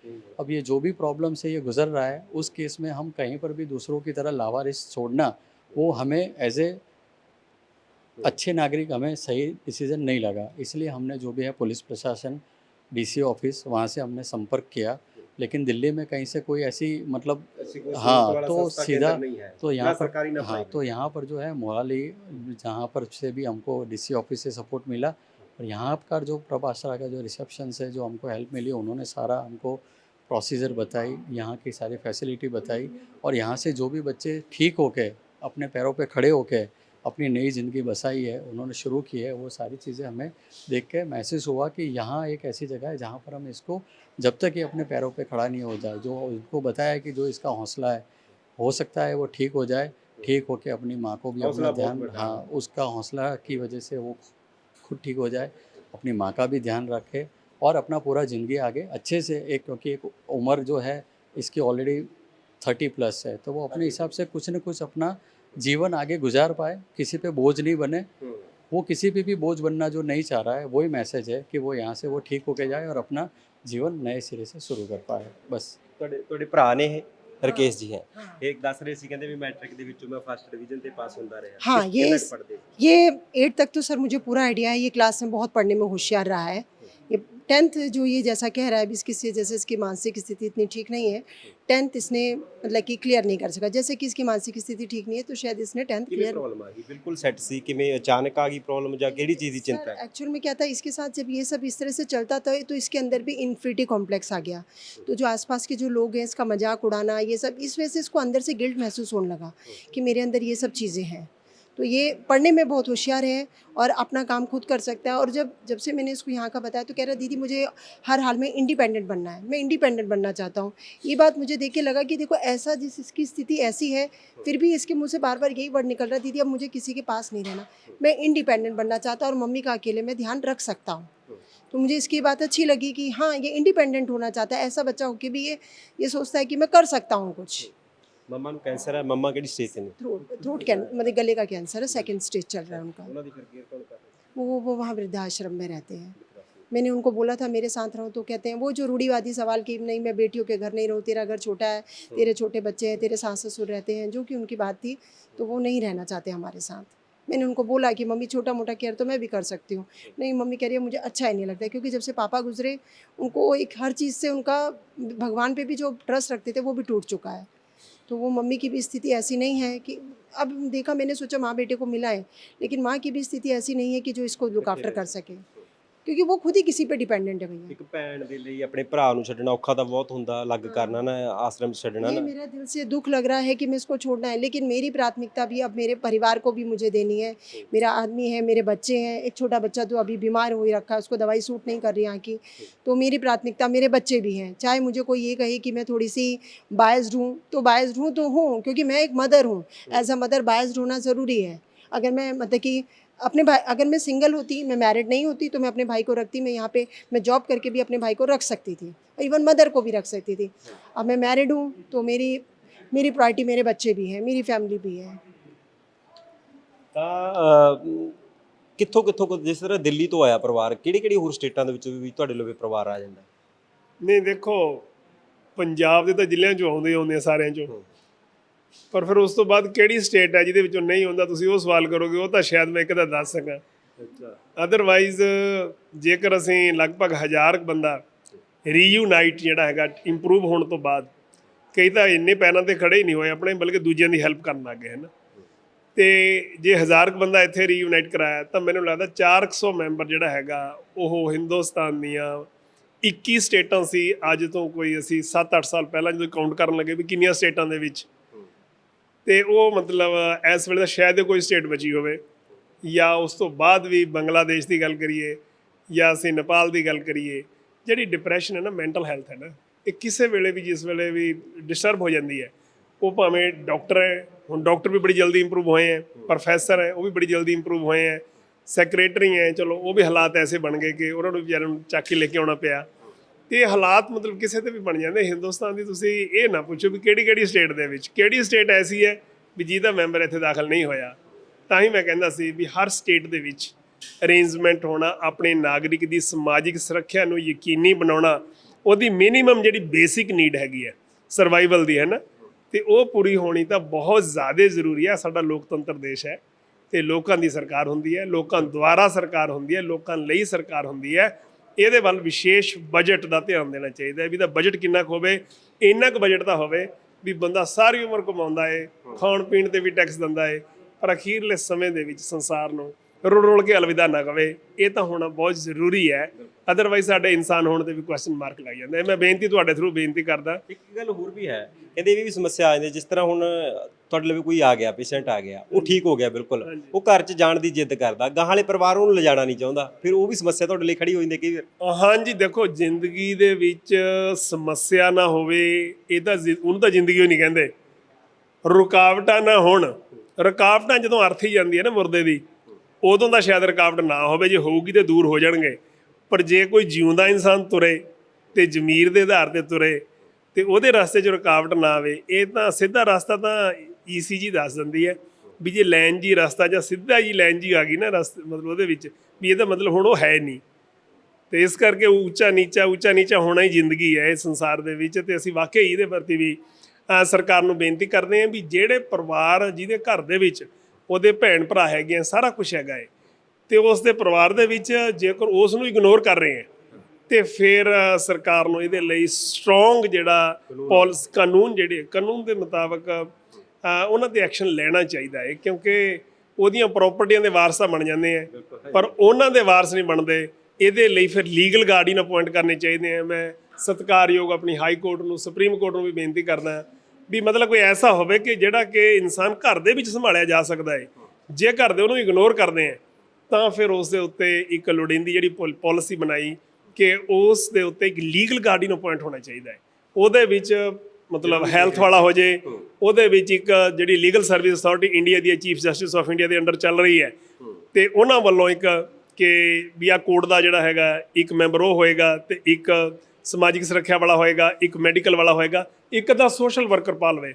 अब ये जो भी प्रॉब्लम से ये गुजर रहा है उस केस में हम कहीं पर भी दूसरों की तरह लावारिस छोड़ना वो हमें एज ए अच्छे नागरिक हमें सही डिसीज़न नहीं लगा। इसलिए हमने जो भी है पुलिस प्रशासन डीसी ऑफ़िस वहाँ से हमने संपर्क किया। लेकिन दिल्ली में कहीं से कोई ऐसी मतलब ऐसी कोई हाँ, तो सीधा- तो यहाँ पर हाँ तो यहाँ पर जो है मोहाली जहाँ पर से भी हमको डीसी ऑफ़िस से सपोर्ट मिला और यहाँ का जो प्रभाषा का जो रिसेप्शन से जो हमको हेल्प मिली उन्होंने सारा हमको प्रोसीजर बताई यहाँ की सारी फैसिलिटी बताई और यहाँ से जो भी बच्चे ठीक होके अपने पैरों पे खड़े होके अपनी नई ज़िंदगी बसाई है उन्होंने शुरू की है वो सारी चीज़ें हमें देख के महसूस हुआ कि यहाँ एक ऐसी जगह है जहाँ पर हम इसको जब तक ये अपने पैरों पे खड़ा नहीं हो जाए जो उनको बताया कि जो इसका हौसला है हो सकता है वो ठीक हो जाए ठीक होके अपनी माँ को भी अपना ध्यान हाँ उसका हौसला की वजह से वो खुद ठीक हो जाए अपनी माँ का भी ध्यान रखे और अपना पूरा ज़िंदगी आगे अच्छे से एक क्योंकि एक उम्र जो है इसकी ऑलरेडी थर्टी प्लस है तो वो अपने हिसाब से कुछ न कुछ अपना जीवन आगे गुजार पाए किसी पे बोझ नहीं बने। हम्म। वो किसी पे भी बोझ बनना जो नहीं चाह रहा है वही मैसेज है कि वो यहाँ से वो ठीक होके जाए और अपना जीवन नए सिरे से शुरू कर पाए बस ਤੁਹਾਡੇ ਤੁਹਾਡੇ ਭਰਾ ਨੇ ਇਹ ਰਕੇਸ਼ ਜੀ ਹੈ ਇੱਕ ਦੱਸ ਰਹੇ ਸੀ ਕਹਿੰਦੇ ਵੀ ਮੈਟ੍ਰਿਕ ਦੇ ਵਿੱਚੋਂ ਮੈਂ ਫਸਟ ਡਿਵੀਜ਼ਨ ਤੇ ਪਾਸ ਹੁੰਦਾ ਰਿਹਾ हाँ, ਕਿਸ- ये ਕਿੰਨਾ इस- ਕੁ ਪੜ੍ਹਦੇ ਸੀ? ये एट तक तो सर मुझे पूरा आइडिया है ये क्लास में बहुत पढ़ने में होशियार रहा है ये टेंथ जो ये जैसा कह रहा है अभी इसकी जैसे इसकी मानसिक स्थिति इतनी ठीक नहीं है टेंथ इसने मतलब कि क्लियर नहीं कर सका। जैसे कि इसकी मानसिक स्थिति ठीक नहीं है तो शायद इसने टेंथ क्लियर बिल्कुल सेट सी कि मैं अचानक आ गई प्रॉब्लम या केड़ी चीज़ की चिंता है? एक्चुअल में क्या था इसके साथ जब ये सब इस तरह से चलता था तो इसके अंदर भी इन्फिटी कॉम्प्लेक्स आ गया। तो जो आसपास के जो लोग हैं इसका मज़ाक उड़ाना ये सब इस वजह से इसको अंदर से गिल्ट महसूस होने लगा कि मेरे अंदर ये सब चीज़ें हैं। तो ये पढ़ने में बहुत होशियार है और अपना काम खुद कर सकता है। और जब जब से मैंने इसको यहाँ का बताया तो कह रहा दीदी, मुझे हर हाल में इंडिपेंडेंट बनना है। मैं इंडिपेंडेंट बनना चाहता हूँ। ये बात मुझे देख के लगा कि देखो, ऐसा जिस, इसकी स्थिति ऐसी है, फिर भी इसके मुँह से बार बार यही वर्ड निकल रहा दीदी, अब मुझे किसी के पास नहीं रहना। मैं इंडिपेंडेंट बनना चाहता हूँ और मम्मी का अकेले में ध्यान रख सकता हूँ। तो मुझे इसकी बात अच्छी लगी कि हाँ ये इंडिपेंडेंट होना चाहता है। ऐसा बच्चा होके भी ये ये सोचता है कि मैं कर सकता हूँ कुछ। ਮੰਮਾ ਨੂੰ ਕੈਂਸਰ ਹੈ ਮੰਮਾ ਕਿਹੜੀ ਸਟੇਜ ਤੇ ਨੇ थ्रोट थ्रोट कैन मतलब गले का कैंसर है सेकंड स्टेज चल रहा है उनका ਉਹਨਾਂ ਦੀ ਫਿਰ ਕੇਅਰ ਕੌਣ ਕਰ वो वो वहाँ वृद्धाश्रम में रहते हैं मैंने उनको बोला था मेरे साथ रहो तो कहते हैं वो जो रूढ़ीवादी सवाल कि नहीं मैं बेटियों के घर नहीं रहूँ तेरा घर छोटा है तेरे छोटे बच्चे हैं तेरे सास ससुर रहते हैं जो कि उनकी बात थी तो वो नहीं रहना चाहते हमारे साथ मैंने उनको बोला कि मम्मी छोटा मोटा केयर तो मैं भी कर सकती हूँ नहीं मम्मी कह रही है मुझे अच्छा ही नहीं लगता क्योंकि जब से पापा गुजरे उनको एक हर चीज़ से उनका भगवान पे भी जो ट्रस्ट रखते थे वो भी टूट चुका है तो वो मम्मी की भी स्थिति ऐसी नहीं है कि अब देखा मैंने सोचा माँ बेटे को मिला है लेकिन माँ की भी स्थिति ऐसी नहीं है कि जो इसको लुक आफ्टर कर सके क्योंकि वो खुद ही किसी पे डिपेंडेंट है भैया ਇੱਕ ਭੈਣ ਦੇ ਲਈ ਆਪਣੇ ਭਰਾ ਨੂੰ ਛੱਡਣਾ ਔਖਾ ਤਾਂ ਬਹੁਤ ਹੁੰਦਾ ਅਲੱਗ ਕਰਨਾ ਨਾ ਆਸ਼ਰਮ 'ਚ ਛੱਡਣਾ ये ਨਾ मेरा दिल से दुख लग रहा है कि मैं इसको छोड़ना है लेकिन मेरी प्राथमिकता भी अब मेरे परिवार को भी मुझे देनी है मेरा आदमी है मेरे बच्चे हैं एक छोटा बच्चा तो अभी बीमार हो ही रखा है उसको दवाई सूट नहीं कर रही यहाँ की तो मेरी प्राथमिकता मेरे बच्चे भी हैं चाहे मुझे कोई ये कहे कि मैं थोड़ी सी बायस्ड हूँ तो बायस्ड हूँ तो हूँ क्योंकि मैं एक मदर हूँ एज अ मदर बायस्ड होना ज़रूरी है अगर मैं मतलब कि अपने भाई अगर मैं सिंगल होती मैं मैरिड नहीं होती तो मैं अपने भाई को रखती मैं यहाँ पे मैं जॉब करके भी अपने भाई को रख सकती थी इवन मदर को भी रख सकती थी अब मैं मैरिड हूँ तो मेरी मेरी प्रायोरिटी मेरे बच्चे भी हैं मेरी फैमिली भी है ਤਾਂ ਅਹ, ਕਿੱਥੋਂ ਕਿੱਥੋਂ ਕੁ- ਜਿਸ ਤਰ੍ਹਾਂ ਦਿੱਲੀ ਤੋਂ ਆਇਆ ਪਰਿਵਾਰ ਕਿਹੜੀ ਕਿਹੜੀ ਹੋਰ ਸਟੇਟਾਂ ਦੇ ਵਿੱਚੋਂ ਵੀ ਤੁਹਾਡੇ ਲੋਵੇ ਪਰਿਵਾਰ ਆ ਜਾਂਦਾ ਨਹੀਂ ਦੇਖੋ ਪੰਜਾਬ ਦੇ ਤਾਂ ਜ਼ਿਲ੍ਹਿਆਂ ਚੋਂ ਆਉਂਦੇ ਹੀ ਆਉਂਦੇ ਆ ਸਾਰਿਆਂ ਚੋਂ ਹੂੰ। ਪਰ ਫਿਰ ਉਸ ਤੋਂ ਬਾਅਦ ਕਿਹੜੀ ਸਟੇਟ ਹੈ ਜਿਹਦੇ ਵਿੱਚੋਂ ਨਹੀਂ ਹੁੰਦਾ ਤੁਸੀਂ ਉਹ ਸਵਾਲ ਕਰੋਗੇ ਉਹ ਤਾਂ ਸ਼ਾਇਦ ਮੈਂ ਇੱਕ ਦਾ ਦੱਸ ਸਕਾਂ। ਅੱਛਾ। ਅਦਰਵਾਈਜ਼ ਜੇਕਰ ਅਸੀਂ ਲਗਭਗ ਹਜ਼ਾਰ ਕੁ ਬੰਦਾ ਰੀਯੂਨਾਈਟ ਜਿਹੜਾ ਹੈਗਾ ਇੰਪਰੂਵ ਹੋਣ ਤੋਂ ਬਾਅਦ ਕਈ ਤਾਂ ਇੰਨੇ ਪੈਰਾਂ ਤੇ ਖੜੇ ਹੀ ਨਹੀਂ ਹੋਏ ਆਪਣੇ ਬਲਕਿ ਦੂਜਿਆਂ ਦੀ ਹੈਲਪ ਕਰਨ ਲੱਗ ਗਏ ਹਨ। ਤੇ ਜੇ ਹਜ਼ਾਰ ਕੁ ਬੰਦਾ ਇੱਥੇ ਰੀਯੂਨਾਈਟ ਕਰਾਇਆ ਤਾਂ ਮੈਨੂੰ ਲੱਗਦਾ 400 ਮੈਂਬਰ ਜਿਹੜਾ ਹੈਗਾ ਉਹ ਹਿੰਦੁਸਤਾਨ ਦੀਆਂ 21 ਸਟੇਟਾਂ ਸੀ। ਅੱਜ ਤੋਂ ਕੋਈ ਅਸੀਂ 7-8 ਸਾਲ ਪਹਿਲਾਂ ਜਦੋਂ ਕਾਊਂਟ ਕਰਨ ਲੱਗੇ ਵੀ ਕਿੰਨੀਆਂ ਸਟੇਟਾਂ ਦੇ ਵਿੱਚ ਤੇ ਉਹ ਮਤਲਬ, ਇਸ ਵੇਲੇ ਤਾਂ ਸ਼ਾਇਦ ਕੋਈ ਸਟੇਟ ਬਚੀ ਹੋਵੇ। ਜਾਂ ਉਸ ਤੋਂ ਬਾਅਦ ਵੀ ਬੰਗਲਾਦੇਸ਼ ਦੀ ਗੱਲ ਕਰੀਏ, ਜਾਂ ਅਸੀਂ ਨੇਪਾਲ ਦੀ ਗੱਲ ਕਰੀਏ, ਜਿਹੜੀ ਡਿਪਰੈਸ਼ਨ ਹੈ ਨਾ ਮੈਂਟਲ ਹੈਲਥ ਹੈ ਨਾ, ਇਹ ਕਿਸੇ ਵੇਲੇ ਵੀ, ਜਿਸ ਵੇਲੇ ਵੀ ਡਿਸਟਰਬ ਹੋ ਜਾਂਦੀ ਹੈ, ਉਹ ਭਾਵੇਂ ਡਾਕਟਰ ਹੈ, ਹੁਣ ਡਾਕਟਰ ਵੀ ਬੜੀ ਜਲਦੀ ਇੰਪਰੂਵ ਹੋਏ ਹੈ ਪ੍ਰੋਫੈਸਰ ਹੈ, ਉਹ ਵੀ ਬੜੀ ਜਲਦੀ ਇੰਪਰੂਵ ਹੋਏ ਹੈ ਸੈਕਟਰੀ ਹੈ, ਚਲੋ, ਉਹ ਵੀ ਹਾਲਾਤ ਐਸੇ ਬਣ ਗਏ ਕਿ ਉਹਨਾਂ ਨੂੰ ਵਿਚਾਰਿਆਂ ਨੂੰ ਚੱਕ ਕੇ ਲੈ ਕੇ ਆਉਣਾ ਪਿਆ। ਤੇ ਹਾਲਾਤ ਮਤਲਬ ਕਿਸੇ ਤੇ ਵੀ ਬਣ ਜਾਂਦੇ, ਹਿੰਦੁਸਤਾਨ ਦੀ ਤੁਸੀਂ ਇਹ ਨਾ ਪੁੱਛੋ ਵੀ ਕਿਹੜੀ ਕਿਹੜੀ ਸਟੇਟ ਦੇ ਵਿੱਚ, ਕਿਹੜੀ ਸਟੇਟ ਐਸੀ ਹੈ ਵੀ ਜਿਹਦਾ ਮੈਂਬਰ ਇੱਥੇ ਦਾਖਲ ਨਹੀਂ ਹੋਇਆ। ਤਾਂ ਹੀ ਮੈਂ ਕਹਿੰਦਾ ਸੀ ਵੀ ਹਰ ਸਟੇਟ ਦੇ ਵਿੱਚ ਅਰੇਂਜਮੈਂਟ ਹੋਣਾ, ਆਪਣੇ ਨਾਗਰਿਕ ਦੀ ਸਮਾਜਿਕ ਸੁਰੱਖਿਆ ਨੂੰ ਯਕੀਨੀ ਬਣਾਉਣਾ, ਉਹਦੀ ਮਿਨੀਮਮ ਜਿਹੜੀ ਬੇਸਿਕ ਨੀਡ ਹੈਗੀ ਹੈ ਸਰਵਾਈਵਲ ਦੀ ਹੈ ਨਾ ਤੇ ਉਹ ਪੂਰੀ ਹੋਣੀ ਤਾਂ ਬਹੁਤ ਜ਼ਿਆਦਾ ਜ਼ਰੂਰੀ ਹੈ, ਸਾਡਾ ਲੋਕਤੰਤਰ ਦੇਸ਼ ਹੈ। ਤੇ ਲੋਕਾਂ ਦੀ ਸਰਕਾਰ ਹੁੰਦੀ ਹੈ, ਲੋਕਾਂ ਦੁਆਰਾ ਸਰਕਾਰ ਹੁੰਦੀ ਹੈ, ਲੋਕਾਂ ਲਈ ਸਰਕਾਰ ਹੁੰਦੀ ਹੈ। ਇਹਦੇ ਵੱਲ ਵਿਸ਼ੇਸ਼ ਬਜਟ ਦਾ ਧਿਆਨ ਦੇਣਾ ਚਾਹੀਦਾ ਹੈ ਵੀ ਦਾ ਬਜਟ ਕਿੰਨਾ ਕੁ ਹੋਵੇ ਇੰਨਾ ਕੁ ਬਜਟ ਦਾ ਹੋਵੇ ਵੀ ਬੰਦਾ ਸਾਰੀ ਉਮਰ ਕਮਾਉਂਦਾ ਏ ਖਾਣ ਪੀਣ ਤੇ ਵੀ ਟੈਕਸ ਦਿੰਦਾ ਏ ਪਰ ਅਖੀਰਲੇ ਸਮੇਂ ਦੇ ਵਿੱਚ ਸੰਸਾਰ ਨੂੰ ਰੁਲ ਰੁਲ ਕੇ ਅਲਵਿਦਾ ਨਾ ਕਵੇ। ਇਹ ਤਾਂ ਹੋਣਾ ਬਹੁਤ ਜ਼ਰੂਰੀ ਹੈ। ਅਦਰਵਾਈਜ਼ ਸਾਡੇ ਇਨਸਾਨ ਹੋਣ ਤੇ ਵੀ ਕੁਐਸਚਨ ਮਾਰਕ ਲੱਗ ਜਾਂਦਾ। ਮੈਂ ਬੇਨਤੀ ਤੁਹਾਡੇ ਥਰੂ ਬੇਨਤੀ ਕਰਦਾ। ਇੱਕ ਗੱਲ ਹੋਰ ਵੀ ਹੈ। ਕਹਿੰਦੇ ਇਹ ਵੀ ਸਮੱਸਿਆ ਆ ਜਾਂਦੀ ਜਿਸ ਤਰ੍ਹਾਂ ਹੁਣ ਤੁਹਾਡੇ ਲਈ ਕੋਈ ਆ ਗਿਆ ਪੇਸ਼ੈਂਟ ਆ ਗਿਆ ਉਹ ਠੀਕ ਹੋ ਗਿਆ ਬਿਲਕੁਲ। ਉਹ ਘਰ 'ਚ ਜਾਣ ਦੀ ਜਿੱਦ ਕਰਦਾ। ਗਾਹਾਂ ਵਾਲੇ ਪਰਿਵਾਰ ਉਹਨੂੰ ਲਿਜਾਣਾ ਨਹੀਂ ਚਾਹੁੰਦਾ। ਫਿਰ ਉਹ ਵੀ ਸਮੱਸਿਆ ਤੁਹਾਡੇ ਲਈ ਖੜੀ ਹੋ ਜਾਂਦੀ ਹੈ ਕਈ ਵਾਰ। ਹਾਂਜੀ ਦੇਖੋ ਜ਼ਿੰਦਗੀ ਦੇ ਵਿੱਚ ਸਮੱਸਿਆ ਨਾ ਹੋਵੇ ਇਹ ਤਾਂ ਉਹਨੂੰ ਤਾਂ ਜ਼ਿੰਦਗੀ ਹੀ ਨਹੀਂ ਕਹਿੰਦੇ। ਰੁਕਾਵਟਾਂ ਨਾ ਹੋਣ। ਰੁਕਾਵਟਾਂ ਜਦੋਂ ਅਰਥ ਹੀ ਜਾਂਦੀ ਹੈ ਨਾ ਮੁਰਦੇ ਦੀ ਉਦੋਂ ਤਾਂ ਸ਼ਾਇਦ ਰੁਕਾਵਟ ਨਾ ਹੋਵੇ, ਜੇ ਹੋਊਗੀ ਤੇ ਦੂਰ ਹੋ ਜਾਣਗੇ। ਪਰ ਜੇ ਕੋਈ ਜਿਉਂਦਾ ਇਨਸਾਨ ਤੁਰੇ ਤੇ ਜ਼ਮੀਰ ਦੇ ਆਧਾਰ ਤੇ ਤੁਰੇ ਤੇ ਉਹਦੇ ਰਸਤੇ 'ਚ ਰੁਕਾਵਟ ਨਾ ਆਵੇ, ਇਹ ਤਾਂ ਸਿੱਧਾ ਰਸਤਾ ਤਾਂ ਈਸੀਜੀ ਦੱਸ ਦਿੰਦੀ ਹੈ ਵੀ ਜੇ ਲਾਈਨ ਜੀ ਰਸਤਾ ਜਾਂ ਸਿੱਧਾ ਜੀ ਲਾਈਨ ਜੀ ਆ ਗਈ ਨਾ ਰਸਤੇ, ਮਤਲਬ ਉਹਦੇ ਵਿੱਚ, ਵੀ ਇਹਦਾ ਮਤਲਬ ਹੁਣ ਉਹ ਹੈ ਨਹੀਂ। ਤੇ ਇਸ ਕਰਕੇ ਉੱਚਾ ਨੀਚਾ ਉੱਚਾ ਨੀਚਾ ਹੋਣਾ ਹੀ ਜ਼ਿੰਦਗੀ ਹੈ ਇਸ ਸੰਸਾਰ ਦੇ ਵਿੱਚ ਤੇ ਅਸੀਂ ਵਾਕਈ ਇਹਦੇ ਪ੍ਰਤੀ ਵੀ ਸਰਕਾਰ ਨੂੰ ਬੇਨਤੀ ਕਰਦੇ ਹਾਂ ਵੀ ਜਿਹੜੇ ਪਰਿਵਾਰ ਜਿਹਦੇ ਘਰ ਦੇ ਵਿੱਚ ਉਹਦੇ ਭੈਣ ਭਰਾ ਹੈਗੇ ਆ ਸਾਰਾ ਕੁਝ ਹੈਗਾ ਹੈ ਤੇ ਉਸ ਦੇ ਪਰਿਵਾਰ ਦੇ ਵਿੱਚ ਜੇਕਰ ਉਸ ਨੂੰ ਇਗਨੋਰ ਕਰ ਰਹੇ ਹੈ ਤੇ ਫਿਰ ਸਰਕਾਰ ਨੂੰ ਇਹਦੇ ਲਈ ਸਟਰੋਂਗ ਜਿਹੜਾ ਪਾਲਿਸ ਕਾਨੂੰਨ ਜਿਹੜੇ ਕਾਨੂੰਨ ਦੇ ਮੁਤਾਬਕ ਉਹਨਾਂ ਤੇ ਐਕਸ਼ਨ ਲੈਣਾ ਚਾਹੀਦਾ ਹੈ ਕਿਉਂਕਿ ਉਹਦੀਆਂ ਪ੍ਰਾਪਰਟੀਆਂ ਦੇ ਵਾਰਸ ਬਣ ਜਾਂਦੇ ਆ। ਪਰ ਉਹਨਾਂ ਦੇ ਵਾਰਸ ਨਹੀਂ ਬਣਦੇ। ਇਹਦੇ ਲਈ ਫਿਰ ਲੀਗਲ ਗਾਰਡੀਅਨ ਅਪਾਇੰਟ ਕਰਨੇ ਚਾਹੀਦੇ ਆ। ਮੈਂ ਸਤਿਕਾਰਯੋਗ ਆਪਣੀ ਹਾਈ ਕੋਰਟ ਨੂੰ ਸੁਪਰੀਮ ਕੋਰਟ ਨੂੰ ਵੀ ਬੇਨਤੀ ਕਰਦਾ। ਵੀ ਮਤਲਬ ਕੋਈ ਐਸਾ ਹੋਵੇ ਕਿ ਜਿਹੜਾ ਕਿ ਇਨਸਾਨ ਘਰ ਦੇ ਵਿੱਚ ਸੰਭਾਲਿਆ ਜਾ ਸਕਦਾ ਹੈ। ਜੇ ਘਰ ਦੇ ਉਹਨੂੰ ਇਗਨੋਰ ਕਰਦੇ ਆ ਤਾਂ ਫਿਰ ਉਸ ਦੇ ਉੱਤੇ ਇੱਕ ਲੋੜੀਂਦੀ ਜਿਹੜੀ ਪਾਲਿਸੀ ਬਣਾਈ ਕਿ ਉਸ ਦੇ ਉੱਤੇ ਇੱਕ ਲੀਗਲ ਗਾਰਡੀਅਨ ਅਪਾਇੰਟ ਹੋਣਾ ਚਾਹੀਦਾ ਹੈ। ਉਹਦੇ ਵਿੱਚ ਮਤਲਬ ਹੈਲਥ ਵਾਲਾ ਹੋ ਜੇ ਉਹਦੇ ਵਿੱਚ ਇੱਕ ਜਿਹੜੀ ਲੀਗਲ ਸਰਵਿਸ ਅਥਾਰਟੀ ਇੰਡੀਆ ਦੀ ਚੀਫ ਜਸਟਿਸ ਆਫ ਇੰਡੀਆ ਦੇ ਅੰਡਰ ਚੱਲ ਰਹੀ ਹੈ। ਤੇ ਉਹਨਾਂ ਵੱਲੋਂ ਇੱਕ ਕਿ ਵੀ ਆ ਕੋਰਟ ਦਾ ਜਿਹੜਾ ਹੈਗਾ ਇੱਕ ਮੈਂਬਰ ਉਹ ਹੋਏਗਾ ਤੇ ਇੱਕ ਸਮਾਜਿਕ ਸੁਰੱਖਿਆ ਵਾਲਾ ਹੋਏਗਾ ਇੱਕ ਮੈਡੀਕਲ ਵਾਲਾ ਹੋਏਗਾ। ਇੱਕ ਤਾਂ ਸੋਸ਼ਲ ਵਰਕਰ ਪਾ ਲਵੇ